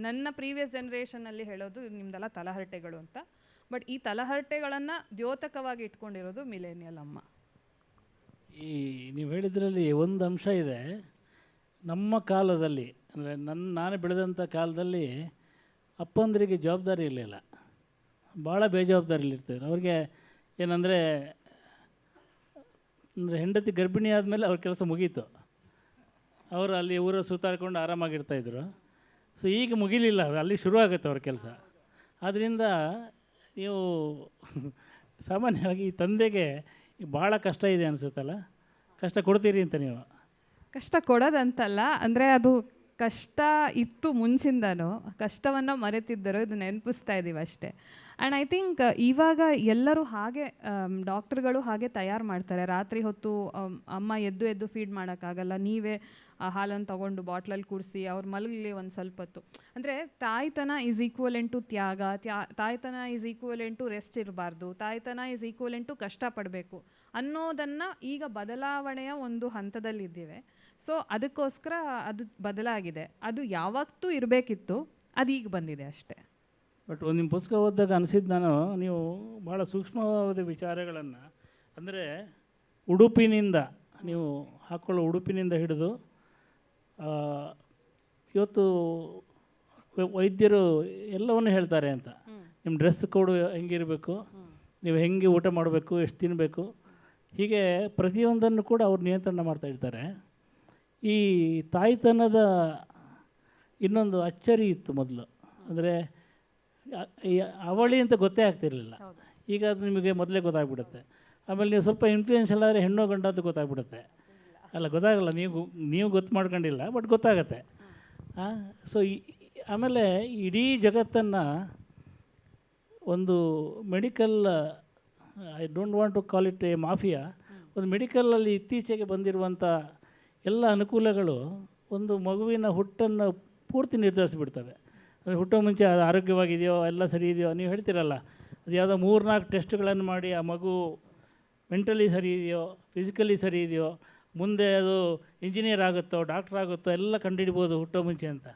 [SPEAKER 3] ನನ್ನ ಪ್ರೀವಿಯಸ್ ಜನ್ರೇಷನಲ್ಲಿ ಹೇಳೋದು ನಿಮ್ದೆಲ್ಲ ತಲಹರಟೆಗಳು ಅಂತ. ಬಟ್ ಈ ತಲಹರಟೆಗಳನ್ನು ದ್ಯೋತಕವಾಗಿ ಇಟ್ಕೊಂಡಿರೋದು ಮಿಲೇನಿಯಲ್ ಅಮ್ಮ.
[SPEAKER 2] ಈ, ನೀವು ಹೇಳಿದ್ರಲ್ಲಿ ಒಂದು ಅಂಶ ಇದೆ. ನಮ್ಮ ಕಾಲದಲ್ಲಿ, ಅಂದರೆ ನನ್ನ ನಾನು ಬೆಳೆದಂಥ ಕಾಲದಲ್ಲಿ ಅಪ್ಪಂದರಿಗೆ ಜವಾಬ್ದಾರಿ ಇರಲಿಲ್ಲ. ಭಾಳ ಬೇಜವಾಬ್ದಾರಿಲಿರ್ತಾರೆ ಅವ್ರಿಗೆ ಏನಂದರೆ, ಅಂದರೆ ಹೆಂಡತಿ ಗರ್ಭಿಣಿ ಆದಮೇಲೆ ಅವ್ರ ಕೆಲಸ ಮುಗೀತು. ಅವರು ಅಲ್ಲಿ ಊರ ಸುತ್ತಾಡ್ಕೊಂಡು ಆರಾಮಾಗಿರ್ತಾಯಿದ್ರು ಸೊ ಈಗ ಮುಗಿಲಿಲ್ಲ, ಅಲ್ಲಿ ಶುರು ಆಗುತ್ತೆ ಅವ್ರ ಕೆಲಸ. ಆದ್ದರಿಂದ ನೀವು ಸಾಮಾನ್ಯವಾಗಿ ತಂದೆಗೆ ಭಾಳ ಕಷ್ಟ ಇದೆ ಅನಿಸುತ್ತಲ್ಲ? ಕಷ್ಟ ಕೊಡ್ತೀರಿ ಅಂತ ನೀವು?
[SPEAKER 3] ಕಷ್ಟ ಕೊಡೋದಂತಲ್ಲ, ಅಂದರೆ ಅದು ಕಷ್ಟ ಇತ್ತು ಮುಂಚಿಂದನೂ, ಕಷ್ಟವನ್ನು ಮರೆತಿದ್ದರು ಇದು ನೆನಪಿಸ್ತಾ ಇದ್ದೀವಿ ಅಷ್ಟೇ. ಆ್ಯಂಡ್ ಐ ಥಿಂಕ್ ಇವಾಗ ಎಲ್ಲರೂ ಹಾಗೆ ಡಾಕ್ಟ್ರುಗಳು ಹಾಗೆ ತಯಾರು ಮಾಡ್ತಾರೆ. ರಾತ್ರಿ ಹೊತ್ತು ಅಮ್ಮ ಎದ್ದು ಎದ್ದು ಫೀಡ್ ಮಾಡೋಕ್ಕಾಗಲ್ಲ. ನೀವೇ, ಆ, ಹಾಲನ್ನು ತೊಗೊಂಡು ಬಾಟ್ಲಲ್ಲಿ ಕೂಡಿಸಿ ಅವ್ರು ಮಲಗಲಿ ಒಂದು ಸ್ವಲ್ಪ ಹೊತ್ತು ಅಂದರೆ ತಾಯ್ತನ ಈಸ್ ಈಕ್ವಲೆಂಟ್ ಟು ತ್ಯಾಗ. ತ್ಯಾ, ತಾಯ್ತನ ಈಸ್ ಈಕ್ವಲೆಂಟ್ ರೆಸ್ಟ್ ಇರಬಾರ್ದು. ತಾಯ್ತನ ಈಸ್ ಈಕ್ವಲೆಂಟ್ ಟು ಕಷ್ಟಪಡಬೇಕು ಅನ್ನೋದನ್ನು ಈಗ ಬದಲಾವಣೆಯ ಒಂದು ಹಂತದಲ್ಲಿದ್ದೇವೆ. ಸೊ ಅದಕ್ಕೋಸ್ಕರ ಅದು ಬದಲಾಗಿದೆ. ಅದು ಯಾವತ್ತೂ ಇರಬೇಕಿತ್ತು ಅದು ಈಗ ಬಂದಿದೆ ಅಷ್ಟೇ.
[SPEAKER 2] ಬಟ್ ಒಂದು ನಿಮ್ಮ ಪುಸ್ತಕ ಓದಿದಾಗ ಅನಿಸಿದ್ದು ನಾನು ನೀವು ಭಾಳ ಸೂಕ್ಷ್ಮವಾದ ವಿಚಾರಗಳನ್ನು ಅಂದರೆ ಉಡುಪಿನಿಂದ ನೀವು ಹಾಕ್ಕೊಳ್ಳೋ ಉಡುಪಿನಿಂದ ಹಿಡಿದು ಇವತ್ತು ವೈದ್ಯರು ಎಲ್ಲವನ್ನು ಹೇಳ್ತಾರೆ ಅಂತ. ನಿಮ್ಮ ಡ್ರೆಸ್ ಕೋಡು ಹೆಂಗಿರಬೇಕು ನೀವು ಹೆಂಗೆ ಊಟ ಮಾಡಬೇಕು ಎಷ್ಟು ತಿನ್ನಬೇಕು ಹೀಗೆ ಪ್ರತಿಯೊಂದನ್ನು ಕೂಡ ಅವ್ರು ನಿಯಂತ್ರಣ ಮಾಡ್ತಾ ಇರ್ತಾರೆ. ಈ ತಾಯ್ತನದ ಇನ್ನೊಂದು ಅಚ್ಚರಿ ಇತ್ತು ಮೊದಲು. ಅಂದರೆ ಅವಳಿ ಅಂತ ಗೊತ್ತೇ ಆಗ್ತಿರಲಿಲ್ಲ. ಈಗ ಅದು ನಿಮಗೆ ಮೊದಲೇ ಗೊತ್ತಾಗ್ಬಿಡುತ್ತೆ. ಆಮೇಲೆ ನೀವು ಸ್ವಲ್ಪ ಇನ್ಫ್ಲೂಯೆನ್ಸ್ ಆದರೆ ಹೆಣ್ಣು ಗಂಡ ಅಂತ ಗೊತ್ತಾಗ್ಬಿಡುತ್ತೆ. ಅಲ್ಲ ಗೊತ್ತಾಗಲ್ಲ ನೀವು ನೀವು ಗೊತ್ತು ಮಾಡ್ಕೊಂಡಿಲ್ಲ ಬಟ್ ಗೊತ್ತಾಗತ್ತೆ. ಸೊ ಆಮೇಲೆ ಇಡೀ ಜಗತ್ತನ್ನು ಒಂದು medical I don't want to call it a mafia ಒಂದು ಮೆಡಿಕಲಲ್ಲಿ ಇತ್ತೀಚೆಗೆ ಬಂದಿರುವಂಥ ಎಲ್ಲ ಅನುಕೂಲಗಳು ಒಂದು ಮಗುವಿನ ಹುಟ್ಟನ್ನು ಪೂರ್ತಿ ನಿರ್ಧರಿಸಿಬಿಡ್ತವೆ. ಅದು ಹುಟ್ಟೋ ಮುಂಚೆ ಅದು ಆರೋಗ್ಯವಾಗಿದೆಯೋ, ಎಲ್ಲ ಸರಿ ಇದೆಯೋ, ನೀವು ಹೇಳ್ತೀರಲ್ಲ, ಅದು ಯಾವುದೋ ಮೂರ್ನಾಲ್ಕು ಟೆಸ್ಟ್ಗಳನ್ನು ಮಾಡಿ ಆ ಮಗು ಮೆಂಟಲಿ ಸರಿ ಇದೆಯೋ, ಫಿಸಿಕಲಿ ಸರಿ ಇದೆಯೋ, ಮುಂದೆ ಅದು ಇಂಜಿನಿಯರ್ ಆಗುತ್ತೋ, ಡಾಕ್ಟ್ರ್ ಆಗುತ್ತೋ, ಎಲ್ಲ ಕಂಡುಹಿಡ್ಬೋದು ಹುಟ್ಟೋ ಮುಂಚೆ ಅಂತ.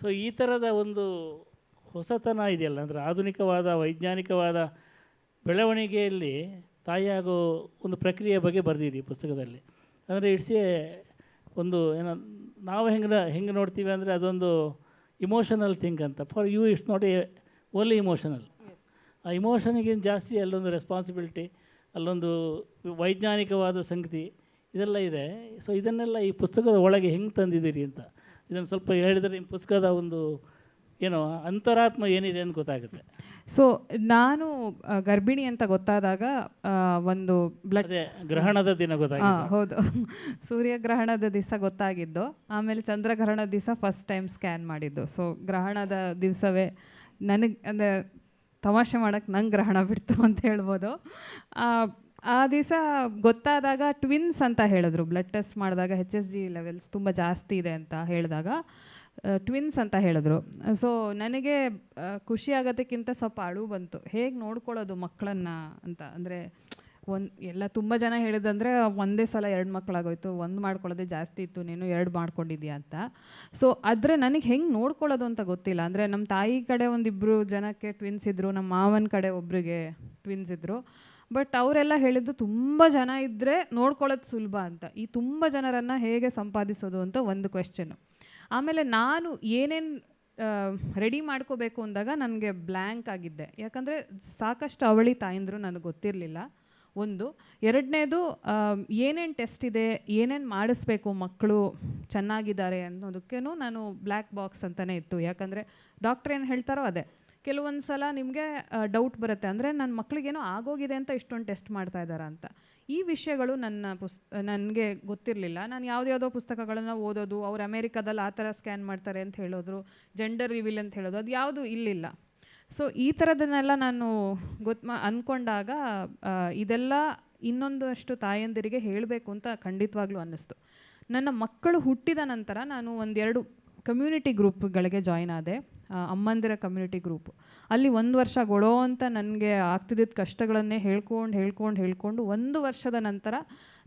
[SPEAKER 2] ಸೊ, ಈ ಥರದ ಒಂದು ಹೊಸತನ ಇದೆಯಲ್ಲ, ಅಂದರೆ ಆಧುನಿಕವಾದ, ವೈಜ್ಞಾನಿಕವಾದ ಬೆಳವಣಿಗೆಯಲ್ಲಿ ತಾಯಿಯಾಗೋ ಒಂದು ಪ್ರಕ್ರಿಯೆ ಬಗ್ಗೆ ಬರೆದಿದ್ದೀವಿ ಪುಸ್ತಕದಲ್ಲಿ. ಅಂದರೆ ಇಟ್ಸ್ ಎ ಒಂದು ಏನೋ ನಾವು ಹೆಂಗೆ ಹೆಂಗೆ ನೋಡ್ತೀವಿ ಅಂದರೆ ಅದೊಂದು ಇಮೋಷನಲ್ ಥಿಂಕ್ ಅಂತ. For you it's not a only emotional ಆ ಇಮೋಷನಿಗಿಂತ ಜಾಸ್ತಿ ಅಲ್ಲೊಂದು ರೆಸ್ಪಾನ್ಸಿಬಿಲಿಟಿ ಅಲ್ಲೊಂದು ವೈಜ್ಞಾನಿಕವಾದ ಸಂಗತಿ ಇದೆಲ್ಲ ಇದೆ. ಸೊ ಇದನ್ನೆಲ್ಲ ಈ ಪುಸ್ತಕದ ಒಳಗೆ ಹೆಂಗೆ ತಂದಿದ್ದೀರಿ ಅಂತ. ಇದನ್ನು ಸ್ವಲ್ಪ ಹೇಳಿದರೆ ನಿಮ್ಮ ಪುಸ್ತಕದ ಒಂದು ಏನೋ ಅಂತರಾತ್ಮ ಏನಿದೆ ಅಂತ ಗೊತ್ತಾಗುತ್ತೆ.
[SPEAKER 3] ಸೊ ನಾನು ಗರ್ಭಿಣಿ ಅಂತ ಗೊತ್ತಾದಾಗ ಒಂದು ಬ್ಲಡ್
[SPEAKER 2] ಗ್ರಹಣದ ದಿನ
[SPEAKER 3] ಹೌದು. ಸೂರ್ಯಗ್ರಹಣದ ದಿವಸ ಗೊತ್ತಾಗಿದ್ದು. ಆಮೇಲೆ ಚಂದ್ರಗ್ರಹಣದ ದಿವಸ ಫಸ್ಟ್ ಟೈಮ್ ಸ್ಕ್ಯಾನ್ ಮಾಡಿದ್ದು. ಸೊ ಗ್ರಹಣದ ದಿವಸವೇ ನನಗೆ ಅಂದರೆ ತಮಾಷೆ ಮಾಡೋಕ್ಕೆ ನಂಗೆ ಗ್ರಹಣ ಬಿಡ್ತು ಅಂತ ಹೇಳ್ಬೋದು. ಆ, ಆ ದಿವಸ ಗೊತ್ತಾದಾಗ ಟ್ವಿನ್ಸ್ ಅಂತ ಹೇಳಿದ್ರು. ಬ್ಲಡ್ ಟೆಸ್ಟ್ ಮಾಡಿದಾಗ ಹೆಚ್ ಎಸ್ ಜಿ ಲೆವೆಲ್ಸ್ ತುಂಬ ಜಾಸ್ತಿ ಇದೆ ಅಂತ ಹೇಳಿದಾಗ. ಟ್ವಿನ್ಸ್ ಅಂತ ಹೇಳಿದ್ರು. ಸೊ ನನಗೆ ಖುಷಿ ಆಗೋದಕ್ಕಿಂತ ಸ್ವಲ್ಪ ಅಳು ಬಂತು. ಹೇಗೆ ನೋಡ್ಕೊಳ್ಳೋದು ಮಕ್ಕಳನ್ನು ಅಂತ? ಅಂದರೆ, ಒಂದು, ಎಲ್ಲ ತುಂಬ ಜನ ಹೇಳಿದಂದರೆ, ಒಂದೇ ಸಲ ಎರಡು ಮಕ್ಕಳಾಗೋಯ್ತು ಒಂದು ಮಾಡ್ಕೊಳ್ಳೋದೇ ಜಾಸ್ತಿ ಇತ್ತು. ನೀನು ಎರಡು ಮಾಡ್ಕೊಂಡಿದ್ಯಾ ಅಂತ. ಸೊ ಆದರೆ ನನಗೆ ಹೆಂಗೆ ನೋಡ್ಕೊಳ್ಳೋದು ಅಂತ ಗೊತ್ತಿಲ್ಲ. ಅಂದರೆ ನಮ್ಮ ತಾಯಿ ಕಡೆ ಒಂದಿಬ್ಬರು ಜನಕ್ಕೆ ಟ್ವಿನ್ಸ್ ಇದ್ದರು ನಮ್ಮ ಮಾವನ ಕಡೆ ಒಬ್ಬರಿಗೆ ಟ್ವಿನ್ಸ್ ಇದ್ದರು ಬಟ್ ಅವರೆಲ್ಲ ಹೇಳಿದ್ದು ತುಂಬ ಜನ ಇದ್ದರೆ ನೋಡ್ಕೊಳ್ಳೋದು ಸುಲಭ ಅಂತ. ಈ ತುಂಬ ಜನರನ್ನು ಹೇಗೆ ಸಂಪಾದಿಸೋದು ಅಂತ ಒಂದು ಕ್ವೆಶ್ಚನ್ನು ಆಮೇಲೆ ನಾನು ಏನೇನು ರೆಡಿ ಮಾಡ್ಕೋಬೇಕು ಅಂದಾಗ ನನಗೆ ಬ್ಲ್ಯಾಂಕ್ ಆಗಿದ್ದೆ. ಯಾಕಂದರೆ ಸಾಕಷ್ಟು ಅವಳಿ ತಾಯಂದರು ನನಗೆ ಗೊತ್ತಿರಲಿಲ್ಲ. ಒಂದು. ಎರಡನೇದು ಏನೇನು ಟೆಸ್ಟ್ ಇದೆ, ಏನೇನು ಮಾಡಿಸ್ಬೇಕು ಮಕ್ಕಳು ಚೆನ್ನಾಗಿದ್ದಾರೆ ಅನ್ನೋದಕ್ಕೇನು ನಾನು ಬ್ಲ್ಯಾಕ್ ಬಾಕ್ಸ್ ಅಂತಲೇ ಇತ್ತು. ಯಾಕಂದರೆ ಡಾಕ್ಟ್ರ್ ಏನು ಹೇಳ್ತಾರೋ ಅದೇ. ಕೆಲವೊಂದು ಸಲ ನಿಮಗೆ ಡೌಟ್ ಬರುತ್ತೆ. ಅಂದರೆ ನನ್ನ ಮಕ್ಕಳಿಗೇನೋ ಆಗೋಗಿದೆ ಅಂತ ಇಷ್ಟೊಂದು ಟೆಸ್ಟ್ ಮಾಡ್ತಾ ಅಂತ ಈ ವಿಷಯಗಳು ನನ್ನ ಪುಸ್, ನನಗೆ ಗೊತ್ತಿರಲಿಲ್ಲ. ನಾನು ಯಾವುದ್ಯಾವುದೋ ಪುಸ್ತಕಗಳನ್ನು ಓದೋದು, ಅವ್ರು ಅಮೇರಿಕಾದಲ್ಲಿ ಆ ಥರ ಸ್ಕ್ಯಾನ್ ಮಾಡ್ತಾರೆ ಅಂತ ಹೇಳೋದ್ರು ಜೆಂಡರ್ ರಿವೀಲ್ ಅಂತ ಹೇಳೋದು, ಅದು ಯಾವುದು ಇಲ್ಲಿಲ್ಲ. ಸೊ ಈ ಥರದನ್ನೆಲ್ಲ ನಾನು ಗೊತ್ತ ಅಂದ್ಕೊಂಡಾಗ ಇದೆಲ್ಲ ಇನ್ನೊಂದಷ್ಟು ತಾಯಂದಿರಿಗೆ ಹೇಳಬೇಕು ಅಂತ ಖಂಡಿತವಾಗ್ಲೂ ಅನ್ನಿಸ್ತು. ನನ್ನ ಮಕ್ಕಳು ಹುಟ್ಟಿದ ನಂತರ ನಾನು ಒಂದೆರಡು ಕಮ್ಯುನಿಟಿ ಗ್ರೂಪ್ಗಳಿಗೆ ಜಾಯ್ನ್ ಆದೆ. ಅಮ್ಮಂದಿರ ಕಮ್ಯುನಿಟಿ ಗ್ರೂಪ್ ಅಲ್ಲಿ ಒಂದು ವರ್ಷ ಗೊಳೋ ಅಂತ ನನಗೆ ಆಗ್ತಿದ್ದ ಕಷ್ಟಗಳನ್ನೇ ಹೇಳ್ಕೊಂಡು ಹೇಳ್ಕೊಂಡು ಹೇಳ್ಕೊಂಡು ಒಂದು ವರ್ಷದ ನಂತರ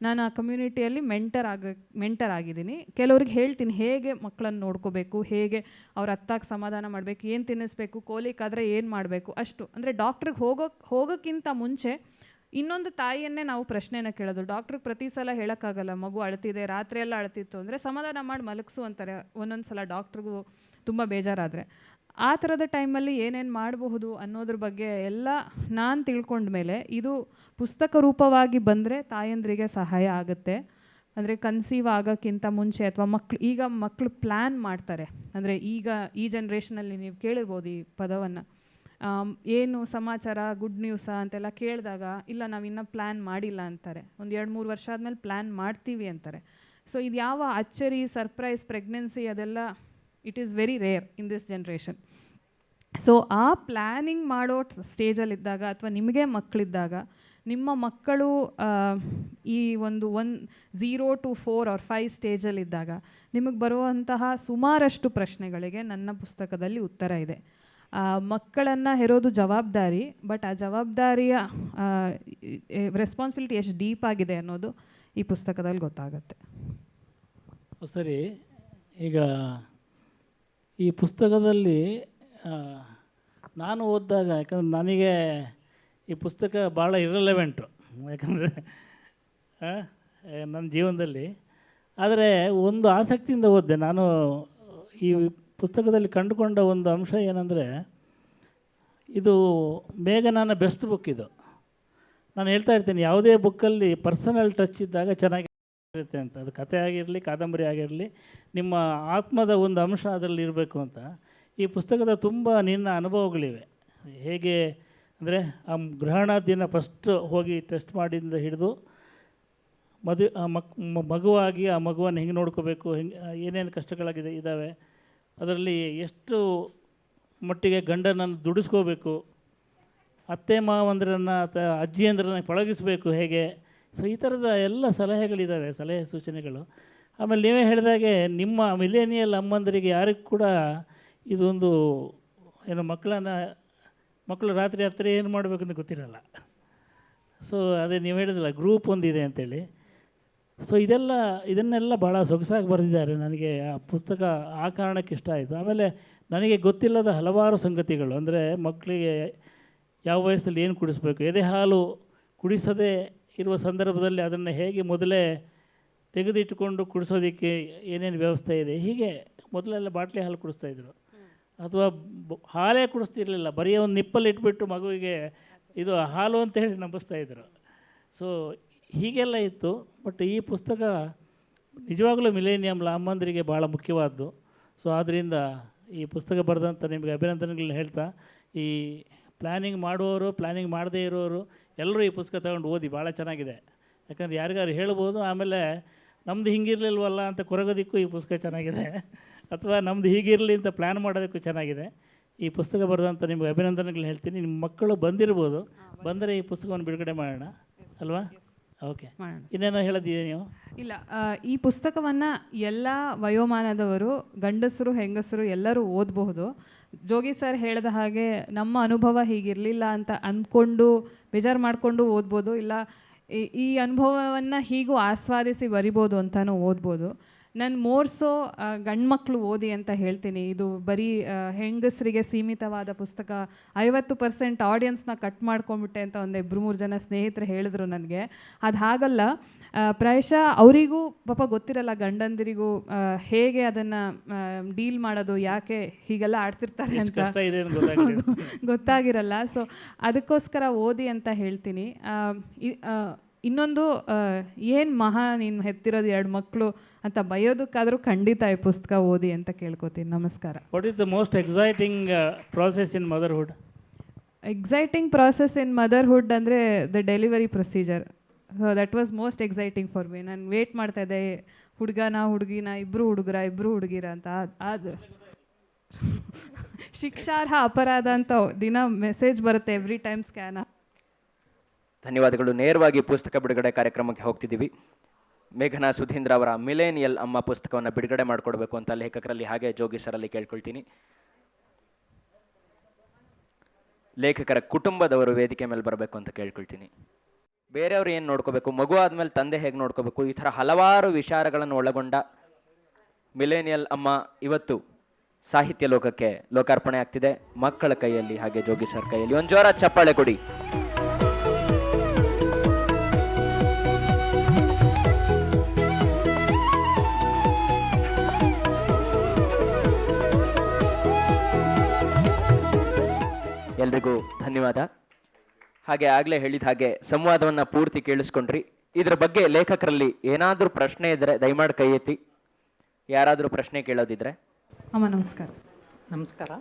[SPEAKER 3] ನಾನು ಆ ಕಮ್ಯುನಿಟಿಯಲ್ಲಿ ಮೆಂಟರ್ ಆಗ ಮೆಂಟರ್ ಆಗಿದ್ದೀನಿ. ಕೆಲವ್ರಿಗೆ ಹೇಳ್ತೀನಿ ಹೇಗೆ ಮಕ್ಕಳನ್ನು ನೋಡ್ಕೋಬೇಕು, ಹೇಗೆ ಅವ್ರ ಅತ್ತಾಗ ಸಮಾಧಾನ ಮಾಡಬೇಕು, ಏನು ತಿನ್ನಿಸ್ಬೇಕು, ಕೋಲಿಕ್ಕಾದರೆ ಏನು ಮಾಡಬೇಕು ಅಷ್ಟು. ಅಂದರೆ ಡಾಕ್ಟ್ರಿಗೆ ಹೋಗೋ, ಹೋಗೋಕ್ಕಿಂತ ಮುಂಚೆ ಇನ್ನೊಂದು ತಾಯಿಯನ್ನೇ ನಾವು ಪ್ರಶ್ನೆನ ಕೇಳೋದು. ಡಾಕ್ಟ್ರಿಗೆ ಪ್ರತಿ ಸಲ ಹೇಳೋಕ್ಕಾಗಲ್ಲ, ಮಗು ಅಳ್ತಿದೆ, ರಾತ್ರಿ ಎಲ್ಲ ಅಳ್ತಿತ್ತು ಅಂದರೆ ಸಮಾಧಾನ ಮಾಡಿ ಮಲಗಿಸು ಅಂತಾರೆ. ಒಂದೊಂದು ಸಲ ಡಾಕ್ಟ್ರಿಗೂ ತುಂಬ ಬೇಜಾರಾದರೆ. ಆ ಥರದ ಟೈಮಲ್ಲಿ ಏನೇನು ಮಾಡಬಹುದು ಅನ್ನೋದ್ರ ಬಗ್ಗೆ ಎಲ್ಲ ನಾನು ತಿಳ್ಕೊಂಡ ಮೇಲೆ ಇದು ಪುಸ್ತಕ ರೂಪವಾಗಿ ಬಂದರೆ ತಾಯಂದ್ರಿಗೆ ಸಹಾಯ ಆಗುತ್ತೆ. ಅಂದರೆ ಕನ್ಸೀವ್ ಆಗೋಕ್ಕಿಂತ ಮುಂಚೆ ಅಥವಾ ಮಕ್ಳು, ಈಗ ಮಕ್ಕಳು ಪ್ಲ್ಯಾನ್ ಮಾಡ್ತಾರೆ. ಅಂದರೆ ಈಗ ಈ ಜನ್ರೇಷನಲ್ಲಿ ನೀವು ಕೇಳಿರ್ಬೋದು ಈ ಪದವನ್ನು. ಏನು ಸಮಾಚಾರ, ಗುಡ್ ನ್ಯೂಸಾ ಅಂತೆಲ್ಲ ಕೇಳಿದಾಗ, ಇಲ್ಲ ನಾವು ಇನ್ನೂ ಪ್ಲ್ಯಾನ್ ಮಾಡಿಲ್ಲ ಅಂತಾರೆ. ಒಂದು ಎರಡು ಮೂರು ವರ್ಷ ಆದಮೇಲೆ ಪ್ಲ್ಯಾನ್ ಮಾಡ್ತೀವಿ ಅಂತಾರೆ. ಸೊ ಇದು ಯಾವ ಅಚ್ಚರಿ, ಸರ್ಪ್ರೈಸ್, ಪ್ರೆಗ್ನೆನ್ಸಿ ಅದೆಲ್ಲ it is very rare in this generation so ಆ ಪ್ಲ್ಯಾನಿಂಗ್ ಮಾಡೋ ಸ್ಟೇಜಲ್ಲಿದ್ದಾಗ ಅಥವಾ ನಿಮಗೆ ಮಕ್ಕಳಿದ್ದಾಗ, ನಿಮ್ಮ ಮಕ್ಕಳು ಈ ಒಂದು one zero to four or five ಸ್ಟೇಜಲ್ಲಿದ್ದಾಗ ನಿಮಗೆ ಬರುವಂತಹ ಸುಮಾರಷ್ಟು ಪ್ರಶ್ನೆಗಳಿಗೆ ನನ್ನ ಪುಸ್ತಕದಲ್ಲಿ ಉತ್ತರ ಇದೆ. ಮಕ್ಕಳನ್ನು ಹೆರೋದು ಜವಾಬ್ದಾರಿ, ಬಟ್ ಆ ಜವಾಬ್ದಾರಿಯ ರೆಸ್ಪಾನ್ಸಿಬಿಲಿಟಿ ಎಷ್ಟು ಡೀಪ್ ಆಗಿದೆ ಅನ್ನೋದು ಈ ಪುಸ್ತಕದಲ್ಲಿ ಗೊತ್ತಾಗುತ್ತೆ.
[SPEAKER 2] ಸರಿ, ಈಗ ಈ ಪುಸ್ತಕದಲ್ಲಿ ನಾನು ಓದಿದಾಗ, ಯಾಕಂದ್ರೆ ನನಗೆ ಈ ಪುಸ್ತಕ ಭಾಳ ಇರಲೆವೆಂಟು ಯಾಕಂದರೆ ನನ್ನ ಜೀವನದಲ್ಲಿ. ಆದರೆ ಒಂದು ಆಸಕ್ತಿಯಿಂದ ಓದಿದೆ. ನಾನು ಈ ಪುಸ್ತಕದಲ್ಲಿ ಕಂಡುಕೊಂಡ ಒಂದು ಅಂಶ ಏನಂದರೆ, ಇದು ಮೇಘನಾನ ಬೆಸ್ಟ್ ಬುಕ್ ಇದು. ನಾನು ಹೇಳ್ತಾ ಇರ್ತೀನಿ, ಯಾವುದೇ ಬುಕ್ಕಲ್ಲಿ ಪರ್ಸನಲ್ ಟಚ್ ಇದ್ದಾಗ ಚೆನ್ನಾಗಿ ಇರುತ್ತೆ ಅಂತ. ಅದು ಕತೆ ಆಗಿರಲಿ, ಕಾದಂಬರಿ ಆಗಿರಲಿ, ನಿಮ್ಮ ಆತ್ಮದ ಒಂದು ಅಂಶ ಅದರಲ್ಲಿ ಇರಬೇಕು ಅಂತ. ಈ ಪುಸ್ತಕದ ತುಂಬ ನಿನ್ನ ಅನುಭವಗಳಿವೆ. ಹೇಗೆ ಅಂದರೆ, ಆ ಗ್ರಹಣ ದಿನ ಫಸ್ಟ್ ಹೋಗಿ ಟೆಸ್ಟ್ ಮಾಡಿಂದ ಹಿಡಿದು ಮದು ಆ ಮಕ್ ಮಗುವಾಗಿ ಆ ಮಗುವನ್ನು ಹೆಂಗೆ ನೋಡ್ಕೋಬೇಕು, ಹೆಂಗೆ ಏನೇನು ಕಷ್ಟಗಳಾಗಿದೆ ಇದ್ದಾವೆ ಅದರಲ್ಲಿ ಎಷ್ಟು ಮಟ್ಟಿಗೆ ಗಂಡನನ್ನು ದುಡಿಸ್ಕೋಬೇಕು, ಅತ್ತೆ ಮಾವಂದ್ರನ್ನ ಅಥವಾ ಅಜ್ಜಿಯಂದ್ರನ್ನ ಪಳಗಿಸಬೇಕು ಹೇಗೆ ಸೊ ಈ ಥರದ ಎಲ್ಲ ಸಲಹೆಗಳಿದ್ದಾವೆ ಸಲಹೆ ಸೂಚನೆಗಳು. ಆಮೇಲೆ ನೀವೇ ಹೇಳಿದಾಗೆ ನಿಮ್ಮ ಮಿಲೇನಿಯಲ್ ಅಮ್ಮಂದರಿಗೆ ಯಾರಿಗೂ ಕೂಡ ಇದೊಂದು ಏನು ಮಕ್ಕಳನ್ನು, ಮಕ್ಕಳು ರಾತ್ರಿ ಹತ್ತಿರ ಏನು ಮಾಡಬೇಕಂತ ಗೊತ್ತಿರಲ್ಲ. ಸೊ ಅದೇ ನೀವು ಹೇಳಿದ್ರಲ್ಲ ಗ್ರೂಪ್ ಒಂದಿದೆ ಅಂತೇಳಿ. ಸೊ ಇದೆಲ್ಲ, ಇದನ್ನೆಲ್ಲ ಭಾಳ ಸೊಗಸಾಗಿ ಬರೆದಿದ್ದಾರೆ ನನಗೆ. ಆ ಪುಸ್ತಕ ಆ ಕಾರಣಕ್ಕೆ ಇಷ್ಟ ಆಯಿತು. ಆಮೇಲೆ ನನಗೆ ಗೊತ್ತಿಲ್ಲದ ಹಲವಾರು ಸಂಗತಿಗಳು. ಅಂದರೆ ಮಕ್ಕಳಿಗೆ ಯಾವ ವಯಸ್ಸಲ್ಲಿ ಏನು ಕುಡಿಸ್ಬೇಕು, ಎದೆ ಹಾಲು ಕುಡಿಸದೇ ಇರುವ ಸಂದರ್ಭದಲ್ಲಿ ಅದನ್ನು ಹೇಗೆ ಮೊದಲೇ ತೆಗೆದಿಟ್ಟುಕೊಂಡು ಕುಡಿಸೋದಕ್ಕೆ ಏನೇನು ವ್ಯವಸ್ಥೆ ಇದೆ? ಹೀಗೆ ಮೊದಲೆಲ್ಲ ಬಾಟ್ಲಿ ಹಾಲು ಕುಡಿಸ್ತಾಯಿದ್ರು ಅಥವಾ ಹಾಲೇ ಕುಡಿಸ್ತಿರ್ಲಿಲ್ಲ. ಬರೀ ಒಂದು ನಿಪ್ಪಲ್ಲಿ ಇಟ್ಬಿಟ್ಟು ಮಗುವಿಗೆ ಇದು ಹಾಲು ಅಂತ ಹೇಳಿ ನಂಬಿಸ್ತಾ ಇದ್ರು. ಸೊ ಹೀಗೆಲ್ಲ ಇತ್ತು. ಬಟ್ ಈ ಪುಸ್ತಕ ನಿಜವಾಗಲೂ ಮಿಲೇನಿಯಂ ಅಮ್ಮಂದರಿಗೆ ಭಾಳ ಮುಖ್ಯವಾದ್ದು. ಸೊ ಆದ್ದರಿಂದ ಈ ಪುಸ್ತಕ ಬರೆದಂಥ ನಿಮಗೆ ಅಭಿನಂದನೆಗಳನ್ನ ಹೇಳ್ತಾ, ಈ ಪ್ಲ್ಯಾನಿಂಗ್ ಮಾಡುವವರು ಪ್ಲ್ಯಾನಿಂಗ್ ಮಾಡದೇ ಇರೋರು ಎಲ್ಲರೂ ಈ ಪುಸ್ತಕ ತಗೊಂಡು ಓದಿ ಭಾಳ ಚೆನ್ನಾಗಿದೆ. ಯಾಕಂದ್ರೆ ಯಾರಿಗಾರು ಹೇಳ್ಬೋದು ಆಮೇಲೆ ನಮ್ಮದು ಹಿಂಗಿರಲಿಲ್ವಲ್ಲ ಅಂತ ಕೊರಗೋದಕ್ಕೂ ಈ ಪುಸ್ತಕ ಚೆನ್ನಾಗಿದೆ. ಅಥವಾ ನಮ್ಮದು ಹೀಗಿರಲಿ ಅಂತ ಪ್ಲ್ಯಾನ್ ಮಾಡೋದಕ್ಕೂ ಚೆನ್ನಾಗಿದೆ. ಈ ಪುಸ್ತಕ ಬರೆದಂಥ ನಿಮಗೆ ಅಭಿನಂದನೆಗಳು ಹೇಳ್ತೀನಿ. ನಿಮ್ಮ ಮಕ್ಕಳು ಬಂದಿರ್ಬೋದು. ಬಂದರೆ ಈ ಪುಸ್ತಕವನ್ನು ಬಿಡುಗಡೆ ಮಾಡೋಣ. ಅಲ್ವಾ? ಓಕೆ. ಇನ್ನೇನೋ ಹೇಳೋದಿದೆ ನೀವು?
[SPEAKER 3] ಇಲ್ಲ ಈ ಪುಸ್ತಕವನ್ನು ಎಲ್ಲ ವಯೋಮಾನದವರು ಗಂಡಸರು ಹೆಂಗಸರು ಎಲ್ಲರೂ ಓದಬಹುದು. ಜೋಗಿ ಸರ್ ಹೇಳಿದ ಹಾಗೆ ನಮ್ಮ ಅನುಭವ ಹೀಗಿರಲಿಲ್ಲ ಅಂತ ಅಂದ್ಕೊಂಡು, ಬೇಜಾರು ಮಾಡಿಕೊಂಡು ಓದ್ಬೋದು, ಇಲ್ಲ ಈ- ಅನುಭವವನ್ನು ಹೀಗೂ ಆಸ್ವಾದಿಸಿ ಬರಿಬೋದು ಅಂತಲೂ ಓದ್ಬೋದು. ನಾನು ಮೋರ್ಸೋ ಗಂಡ್ಮಕ್ಳು ಓದಿ ಅಂತ ಹೇಳ್ತೀನಿ. ಇದು ಬರೀ ಹೆಂಗಸರಿಗೆ ಸೀಮಿತವಾದ ಪುಸ್ತಕ, ಐವತ್ತು ಪರ್ಸೆಂಟ್ ಆಡಿಯನ್ಸ್ನ ಕಟ್ ಮಾಡ್ಕೊಂಬಿಟ್ಟೆ ಅಂತ ಒಂದು ಇಬ್ಬರು ಮೂರು ಜನ ಸ್ನೇಹಿತರು ಹೇಳಿದ್ರು ನನಗೆ. ಅದು ಹಾಗಲ್ಲ. ಪ್ರಾಯಶಃ ಅವರಿಗೂ ಪಾಪ ಗೊತ್ತಿರಲ್ಲ ಗಂಡಂದಿರಿಗೂ ಹೇಗೆ ಅದನ್ನು ಡೀಲ್ ಮಾಡೋದು ಯಾಕೆ ಹೀಗೆಲ್ಲ ಆಡ್ತಿರ್ತಾರೆ ಅಂತ ಗೊತ್ತಾಗಿರಲ್ಲ. ಸೊ ಅದಕ್ಕೋಸ್ಕರ ಓದಿ ಅಂತ ಹೇಳ್ತೀನಿ. ಇನ್ನೊಂದು ಏನು ಮಹಾ ನೀನು ಹೆತ್ತಿರೋದು ಎರಡು ಮಕ್ಕಳು ಅಂತ ಬಯೋದಕ್ಕಾದರೂ ಖಂಡಿತ ಈ ಪುಸ್ತಕ ಓದಿ ಅಂತ ಕೇಳ್ಕೊತೀನಿ. ನಮಸ್ಕಾರ.
[SPEAKER 2] What is the most exciting process in motherhood
[SPEAKER 3] exciting process in motherhood ಅಂದರೆ the delivery procedure that was most exciting for me ನಾನು ವೇಟ್ ಮಾಡ್ತಾ ಇದ್ದೆ, ಹುಡುಗನ, ಹುಡುಗಿನ ಇಬ್ಬರು ಹುಡುಗರ ಇಬ್ಬರು ಹುಡುಗಿರ ಅಂತ ಅದ್- ಶಿಕ್ಷಾರ್ಹ ಅಪರಾಧ ಅಂತ ದಿನ ಮೆಸೇಜ್ ಬರುತ್ತೆ ಎವ್ರಿ ಟೈಮ್ ಸ್ಕ್ಯಾನ
[SPEAKER 1] ಧನ್ಯವಾದಗಳು. ನೇರವಾಗಿ ಪುಸ್ತಕ ಬಿಡುಗಡೆ ಕಾರ್ಯಕ್ರಮಕ್ಕೆ ಹೋಗ್ತಿದ್ದೀವಿ. ಮೇಘನಾ ಸುಧೀಂದ್ರ ಅವರ ಮಿಲೇನಿಯಲ್ ಅಮ್ಮ ಪುಸ್ತಕವನ್ನು ಬಿಡುಗಡೆ ಮಾಡಿಕೊಡ್ಬೇಕು ಅಂತ ಲೇಖಕರಲ್ಲಿ ಹಾಗೆ ಜೋಗಿ ಸರಲ್ಲಿ ಕೇಳ್ಕೊಳ್ತೀನಿ. ಲೇಖಕರ ಕುಟುಂಬದವರು ವೇದಿಕೆ ಮೇಲೆ ಬರಬೇಕು ಅಂತ ಕೇಳ್ಕೊಳ್ತೀನಿ. ಬೇರೆಯವರು ಏನು ನೋಡ್ಕೋಬೇಕು? ಮಗು ಆದಮೇಲೆ ತಂದೆ ಹೇಗೆ ನೋಡ್ಕೋಬೇಕು? ಈ ಥರ ಹಲವಾರು ವಿಚಾರಗಳನ್ನು ಒಳಗೊಂಡ ಮಿಲೇನಿಯಲ್ ಅಮ್ಮ ಇವತ್ತು ಸಾಹಿತ್ಯ ಲೋಕಕ್ಕೆ ಲೋಕಾರ್ಪಣೆ ಆಗ್ತಿದೆ. ಮಕ್ಕಳ ಕೈಯಲ್ಲಿ ಹಾಗೆ ಜೋಗಿ ಸರ್ ಕೈಯಲ್ಲಿ. ಒಂದು ಜೋರ ಚಪ್ಪಾಳೆ ಕೊಡಿ. ಎಲ್ರಿಗೂ ಧನ್ಯವಾದ. ಹಾಗೆ ಆಗಲೇ ಹೇಳಿದ ಹಾಗೆ ಸಂವಾದವನ್ನು ಪೂರ್ತಿ ಕೇಳಿಸ್ಕೊಂಡ್ರಿ. ಇದ್ರ ಬಗ್ಗೆ ಲೇಖಕರಲ್ಲಿ ಏನಾದರೂ ಪ್ರಶ್ನೆ ಇದ್ದರೆ ದಯಮಾಡಿ ಕೈ ಎತ್ತಿ. ಯಾರಾದರೂ ಪ್ರಶ್ನೆ ಕೇಳೋದಿದ್ರೆ.
[SPEAKER 3] ಅಮ್ಮ ನಮಸ್ಕಾರ.
[SPEAKER 4] ನಮಸ್ಕಾರ.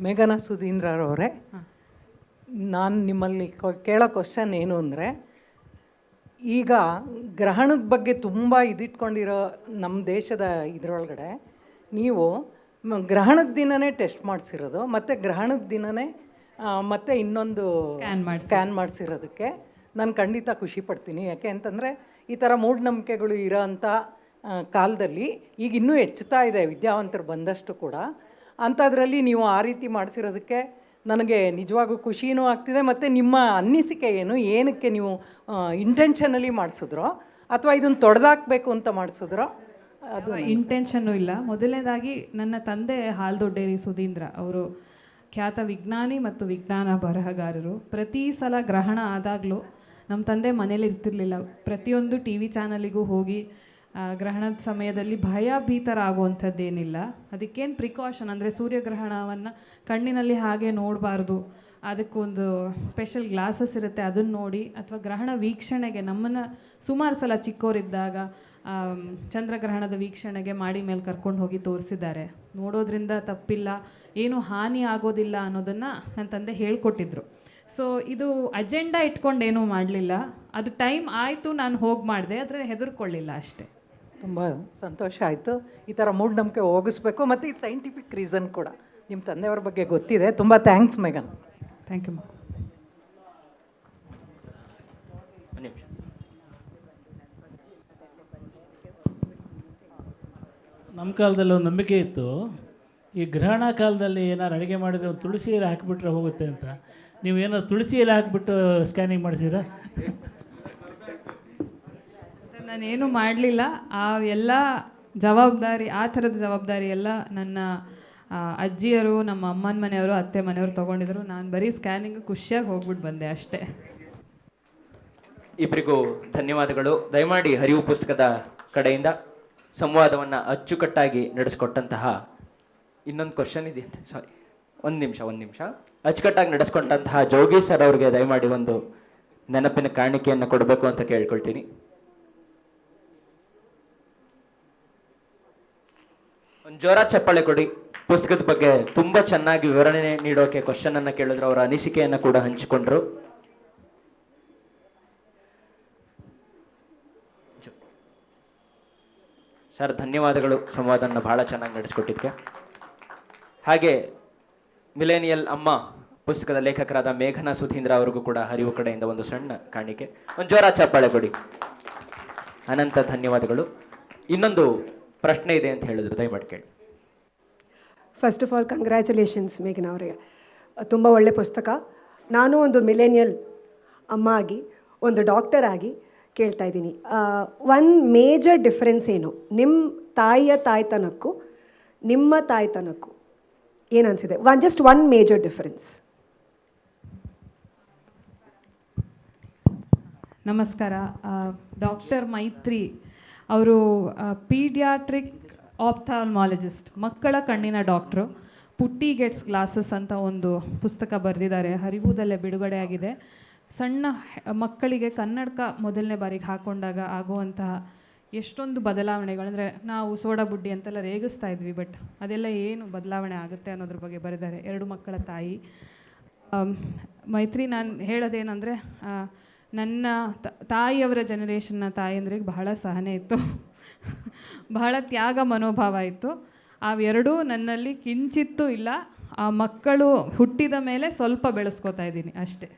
[SPEAKER 4] ಮೇಘನಾ ಸುಧೀಂದ್ರರವರೇ ನಾನು ನಿಮ್ಮಲ್ಲಿ ಕೊ- ಕೇಳೋ ಕ್ವಶನ್ ಏನು ಅಂದರೆ ಈಗ ಗ್ರಹಣದ ಬಗ್ಗೆ ತುಂಬ ಇದಿಟ್ಕೊಂಡಿರೋ ನಮ್ಮ ದೇಶದ ಇದರೊಳಗಡೆ ನೀವು ಗ್ರಹಣದ ದಿನನೇ ಟೆಸ್ಟ್ ಮಾಡಿಸಿರೋದು ಮತ್ತು ಗ್ರಹಣದ ದಿನನೇ ಮತ್ತೆ ಇನ್ನೊಂದು ಸ್ಕ್ಯಾನ್ ಮಾಡಿಸಿರೋದಕ್ಕೆ ನಾನು ಖಂಡಿತ ಖುಷಿ ಪಡ್ತೀನಿ. ಯಾಕೆ ಅಂತಂದರೆ ಈ ಥರ ಮೂಢನಂಬಿಕೆಗಳು ಇರೋ ಅಂಥ ಕಾಲದಲ್ಲಿ ಈಗ ಇನ್ನೂ ಹೆಚ್ಚುತ್ತಾ ಇದೆ ವಿದ್ಯಾವಂತರು ಬಂದಷ್ಟು ಕೂಡ. ಅಂಥದ್ರಲ್ಲಿ ನೀವು ಆ ರೀತಿ ಮಾಡಿಸಿರೋದಕ್ಕೆ ನನಗೆ ನಿಜವಾಗೂ ಖುಷಿನೂ ಆಗ್ತಿದೆ ಮತ್ತು ನಿಮ್ಮ ಅನ್ನಿಸಿಕೆ ಏನು ಏನಕ್ಕೆ ನೀವು ಇಂಟೆನ್ಷನಲ್ಲಿ ಮಾಡಿಸಿದ್ರೋ ಅಥವಾ ಇದನ್ನು ತೊಡೆದಾಕ್ಬೇಕು ಅಂತ ಮಾಡಿಸಿದ್ರೋ ಅದು
[SPEAKER 3] ಇಂಟೆನ್ಷನ್ನು ಇಲ್ಲ. ಮೊದಲನೇದಾಗಿ ನನ್ನ ತಂದೆ ಹಾಲ್ದೊಡ್ಡೇರಿ ಸುಧೀಂದ್ರ ಅವರು ಖ್ಯಾತ ವಿಜ್ಞಾನಿ ಮತ್ತು ವಿಜ್ಞಾನ ಬರಹಗಾರರು. ಪ್ರತಿ ಸಲ ಗ್ರಹಣ ಆದಾಗಲೂ ನಮ್ಮ ತಂದೆ ಮನೇಲಿ ಇರ್ತಿರ್ಲಿಲ್ಲ. ಪ್ರತಿಯೊಂದು ಟಿ ವಿ ಚಾನಲಿಗೂ ಹೋಗಿ ಗ್ರಹಣದ ಸಮಯದಲ್ಲಿ ಭಯಭೀತರಾಗುವಂಥದ್ದೇನಿಲ್ಲ. ಅದಕ್ಕೇನು ಪ್ರಿಕಾಷನ್ ಅಂದರೆ ಸೂರ್ಯಗ್ರಹಣವನ್ನು ಕಣ್ಣಿನಲ್ಲಿ ಹಾಗೆ ನೋಡಬಾರ್ದು. ಅದಕ್ಕೊಂದು ಸ್ಪೆಷಲ್ ಗ್ಲಾಸಸ್ ಇರುತ್ತೆ ಅದನ್ನು ನೋಡಿ ಅಥವಾ ಗ್ರಹಣ ವೀಕ್ಷಣೆಗೆ ನಮ್ಮನ್ನು ಸುಮಾರು ಸಲ ಚಿಕ್ಕವರಿದ್ದಾಗ ಚಂದ್ರಗ್ರಹಣದ ವೀಕ್ಷಣೆಗೆ ಮಾಡಿ ಮೇಲೆ ಕರ್ಕೊಂಡು ಹೋಗಿ ತೋರಿಸಿದ್ದಾರೆ. ನೋಡೋದ್ರಿಂದ ತಪ್ಪಿಲ್ಲ. ಏನು ಹಾನಿ ಆಗೋದಿಲ್ಲ ಅನ್ನೋದನ್ನು ನನ್ನ ತಂದೆ ಹೇಳ್ಕೊಟ್ಟಿದ್ರು. ಸೊ ಇದು ಅಜೆಂಡಾ ಇಟ್ಕೊಂಡು ಏನೂ ಮಾಡಲಿಲ್ಲ. ಅದು ಟೈಮ್ ಆಯಿತು ನಾನು ಹೋಗಿ ಮಾಡಿದೆ. ಆದರೆ ಹೆದರ್ಕೊಳ್ಳಿಲ್ಲ ಅಷ್ಟೇ.
[SPEAKER 4] ತುಂಬ ಸಂತೋಷ ಆಯಿತು. ಈ ಥರ ಮೂಢನಂಬಿಕೆ ಹೋಗಿಸ್ಬೇಕು. ಮತ್ತು ಇದು ಸೈಂಟಿಫಿಕ್ ರೀಸನ್ ಕೂಡ ನಿಮ್ಮ ತಂದೆಯವ್ರ ಬಗ್ಗೆ ಗೊತ್ತಿದೆ. ತುಂಬ ಥ್ಯಾಂಕ್ಸ್ ಮೇಘನ್
[SPEAKER 3] ಥ್ಯಾಂಕ್ ಯು
[SPEAKER 1] ಒಂದು ನಿಮಿಷ.
[SPEAKER 2] ನಮ್ಮ ಕಾಲದಲ್ಲಿ ಒಂದು ನಂಬಿಕೆ ಇತ್ತು. ಈ ಗ್ರಹಣ ಕಾಲದಲ್ಲಿ ಏನಾರು ಅಡುಗೆ ಮಾಡಿದರೆ ಒಂದು ತುಳಸಿ ಎಲೆ ಹಾಕಿಬಿಟ್ರೆ ಹೋಗುತ್ತೆ ಅಂತ. ನೀವು ಏನಾದ್ರು ತುಳಸಿ ಎಲೆ ಹಾಕಿಬಿಟ್ಟು ಸ್ಕ್ಯಾನಿಂಗ್ ಮಾಡಿಸಿರಾ
[SPEAKER 3] ನಾನು ನಾನೇನು ಮಾಡಲಿಲ್ಲ. ಆ ಎಲ್ಲ ಜವಾಬ್ದಾರಿ ಆ ಥರದ ಜವಾಬ್ದಾರಿ ಎಲ್ಲ ನನ್ನ ಅಜ್ಜಿಯರು ನಮ್ಮ ಅಮ್ಮನ ಮನೆಯವರು ಅತ್ತೆ ಮನೆಯವರು ತೊಗೊಂಡಿದ್ರು. ನಾನು ಬರೀ ಸ್ಕ್ಯಾನಿಂಗ್ ಖುಷಿಯಾಗಿ ಹೋಗ್ಬಿಟ್ಟು ಬಂದೆ ಅಷ್ಟೇ.
[SPEAKER 1] ಇಬ್ಬರಿಗೂ ಧನ್ಯವಾದಗಳು. ದಯಮಾಡಿ ಹರಿವು ಪುಸ್ತಕದ ಕಡೆಯಿಂದ ಸಂವಾದವನ್ನು ಅಚ್ಚುಕಟ್ಟಾಗಿ ನಡೆಸ್ಕೊಟ್ಟಂತಹ ಇನ್ನೊಂದು ಕ್ವಶನ್ ಇದೆ ಅಂತ. ಸಾರಿ ಒಂದು ನಿಮಿಷ ಒಂದು ನಿಮಿಷ. ಅಚ್ಚುಕಟ್ಟಾಗಿ ನಡೆಸ್ಕೊಂಡಂತಹ ಜೋಗಿ ಸರ್ ಅವ್ರಿಗೆ ದಯಮಾಡಿ ಒಂದು ನೆನಪಿನ ಕಾಣಿಕೆಯನ್ನು ಕೊಡಬೇಕು ಅಂತ ಕೇಳ್ಕೊಳ್ತೀನಿ. ಒಂದು ಜೋರ ಚಪ್ಪಾಳೆ ಕೊಡಿ. ಪುಸ್ತಕದ ಬಗ್ಗೆ ತುಂಬ ಚೆನ್ನಾಗಿ ವಿವರಣೆ ನೀಡೋಕೆ ಕ್ವಶನ್ ಅನ್ನ ಕೇಳಿದ್ರು, ಅವರ ಅನಿಸಿಕೆಯನ್ನು ಕೂಡ ಹಂಚಿಕೊಂಡ್ರು. ಸರ್, ಧನ್ಯವಾದಗಳು. ಸಂವಾದನ ಬಹಳ ಚೆನ್ನಾಗಿ ನಡೆಸ್ಕೊಟ್ಟಿದ್ಕೆ ಹಾಗೆ ಮಿಲೇನಿಯಲ್ ಅಮ್ಮ ಪುಸ್ತಕದ ಲೇಖಕರಾದ ಮೇಘನಾ ಸುಧೀಂದ್ರ ಅವರಿಗೂ ಕೂಡ ಹರಿವು ಕಡೆಯಿಂದ ಒಂದು ಸಣ್ಣ ಕಾಣಿಕೆ. ಒಂದು ಜೋರ ಚಪ್ಪಾಳೆ ಕೊಡಿ ಅನಂತ ಧನ್ಯವಾದಗಳು. ಇನ್ನೊಂದು ಪ್ರಶ್ನೆ ಇದೆ ಅಂತ ಹೇಳಿದ್ರು ದಯಮಾಡಿ ಕೇಳಿ.
[SPEAKER 5] ಫಸ್ಟ್ ಆಫ್ ಆಲ್ ಕಂಗ್ರ್ಯಾಚುಲೇಷನ್ಸ್ ಮೇಘನಾ ಅವರಿಗೆ ತುಂಬ ಒಳ್ಳೆ ಪುಸ್ತಕ. ನಾನು ಒಂದು ಮಿಲೇನಿಯಲ್ ಅಮ್ಮ ಆಗಿ, ಒಂದು ಡಾಕ್ಟರ್ ಆಗಿ ಕೇಳ್ತಾ ಇದ್ದೀನಿ. ಒನ್ ಮೇಜರ್ ಡಿಫ್ರೆನ್ಸ್ ಏನು? ನಿಮ್ಮ ತಾಯಿಯ ತಾಯ್ತನಕ್ಕೂ, ನಿಮ್ಮ ತಾಯ್ತನಕ್ಕೂ ಏನು ಅನಿಸಿದೆ one just one major difference
[SPEAKER 3] ನಮಸ್ಕಾರ ಡಾಕ್ಟರ್ ಮೈತ್ರಿ ಅವರು ಪೀಡಿಯಾಟ್ರಿಕ್ ಆಪ್ಥಾಲ್ಮಾಲಜಿಸ್ಟ್ ಮಕ್ಕಳ ಕಣ್ಣಿನ ಡಾಕ್ಟ್ರು ಪುಟ್ಟಿ ಗೆಟ್ಸ್ ಗ್ಲಾಸಸ್ ಅಂತ ಒಂದು ಪುಸ್ತಕ ಬರೆದಿದ್ದಾರೆ. ಹರಿವುದಲ್ಲೇ ಬಿಡುಗಡೆ ಆಗಿದೆ. ಸಣ್ಣ ಮಕ್ಕಳಿಗೆ ಕನ್ನಡಕ ಮೊದಲನೇ ಬಾರಿಗೆ ಹಾಕೊಂಡಾಗ ಆಗುವಂತಹ ಎಷ್ಟೊಂದು ಬದಲಾವಣೆಗಳು, ಅಂದರೆ ನಾವು ಸೋಡಾ ಬುಡ್ಡಿ ಅಂತೆಲ್ಲ ರೇಗಿಸ್ತಾ ಇದ್ವಿ ಬಟ್ ಅದೆಲ್ಲ ಏನು ಬದಲಾವಣೆ ಆಗುತ್ತೆ ಅನ್ನೋದ್ರ ಬಗ್ಗೆ ಬರೆದಾರೆ. ಎರಡು ಮಕ್ಕಳ ತಾಯಿ. ಮೈತ್ರಿ, ನಾನು ಹೇಳೋದೇನೆಂದರೆ ನನ್ನ ತಾಯಿಯವರ ಜನರೇಷನ್ನ ತಾಯಂದ್ರಿಗೆ ಬಹಳ ಸಹನೆ ಇತ್ತು. ಬಹಳ ತ್ಯಾಗ ಮನೋಭಾವ ಇತ್ತು. ಅವೆರಡೂ ನನ್ನಲ್ಲಿ ಕಿಂಚಿತ್ತೂ ಇಲ್ಲ. ಆ ಮಕ್ಕಳು ಹುಟ್ಟಿದ ಮೇಲೆ ಸ್ವಲ್ಪ ಬೆಳೆಸ್ಕೊತಾ ಇದ್ದೀನಿ ಅಷ್ಟೇ.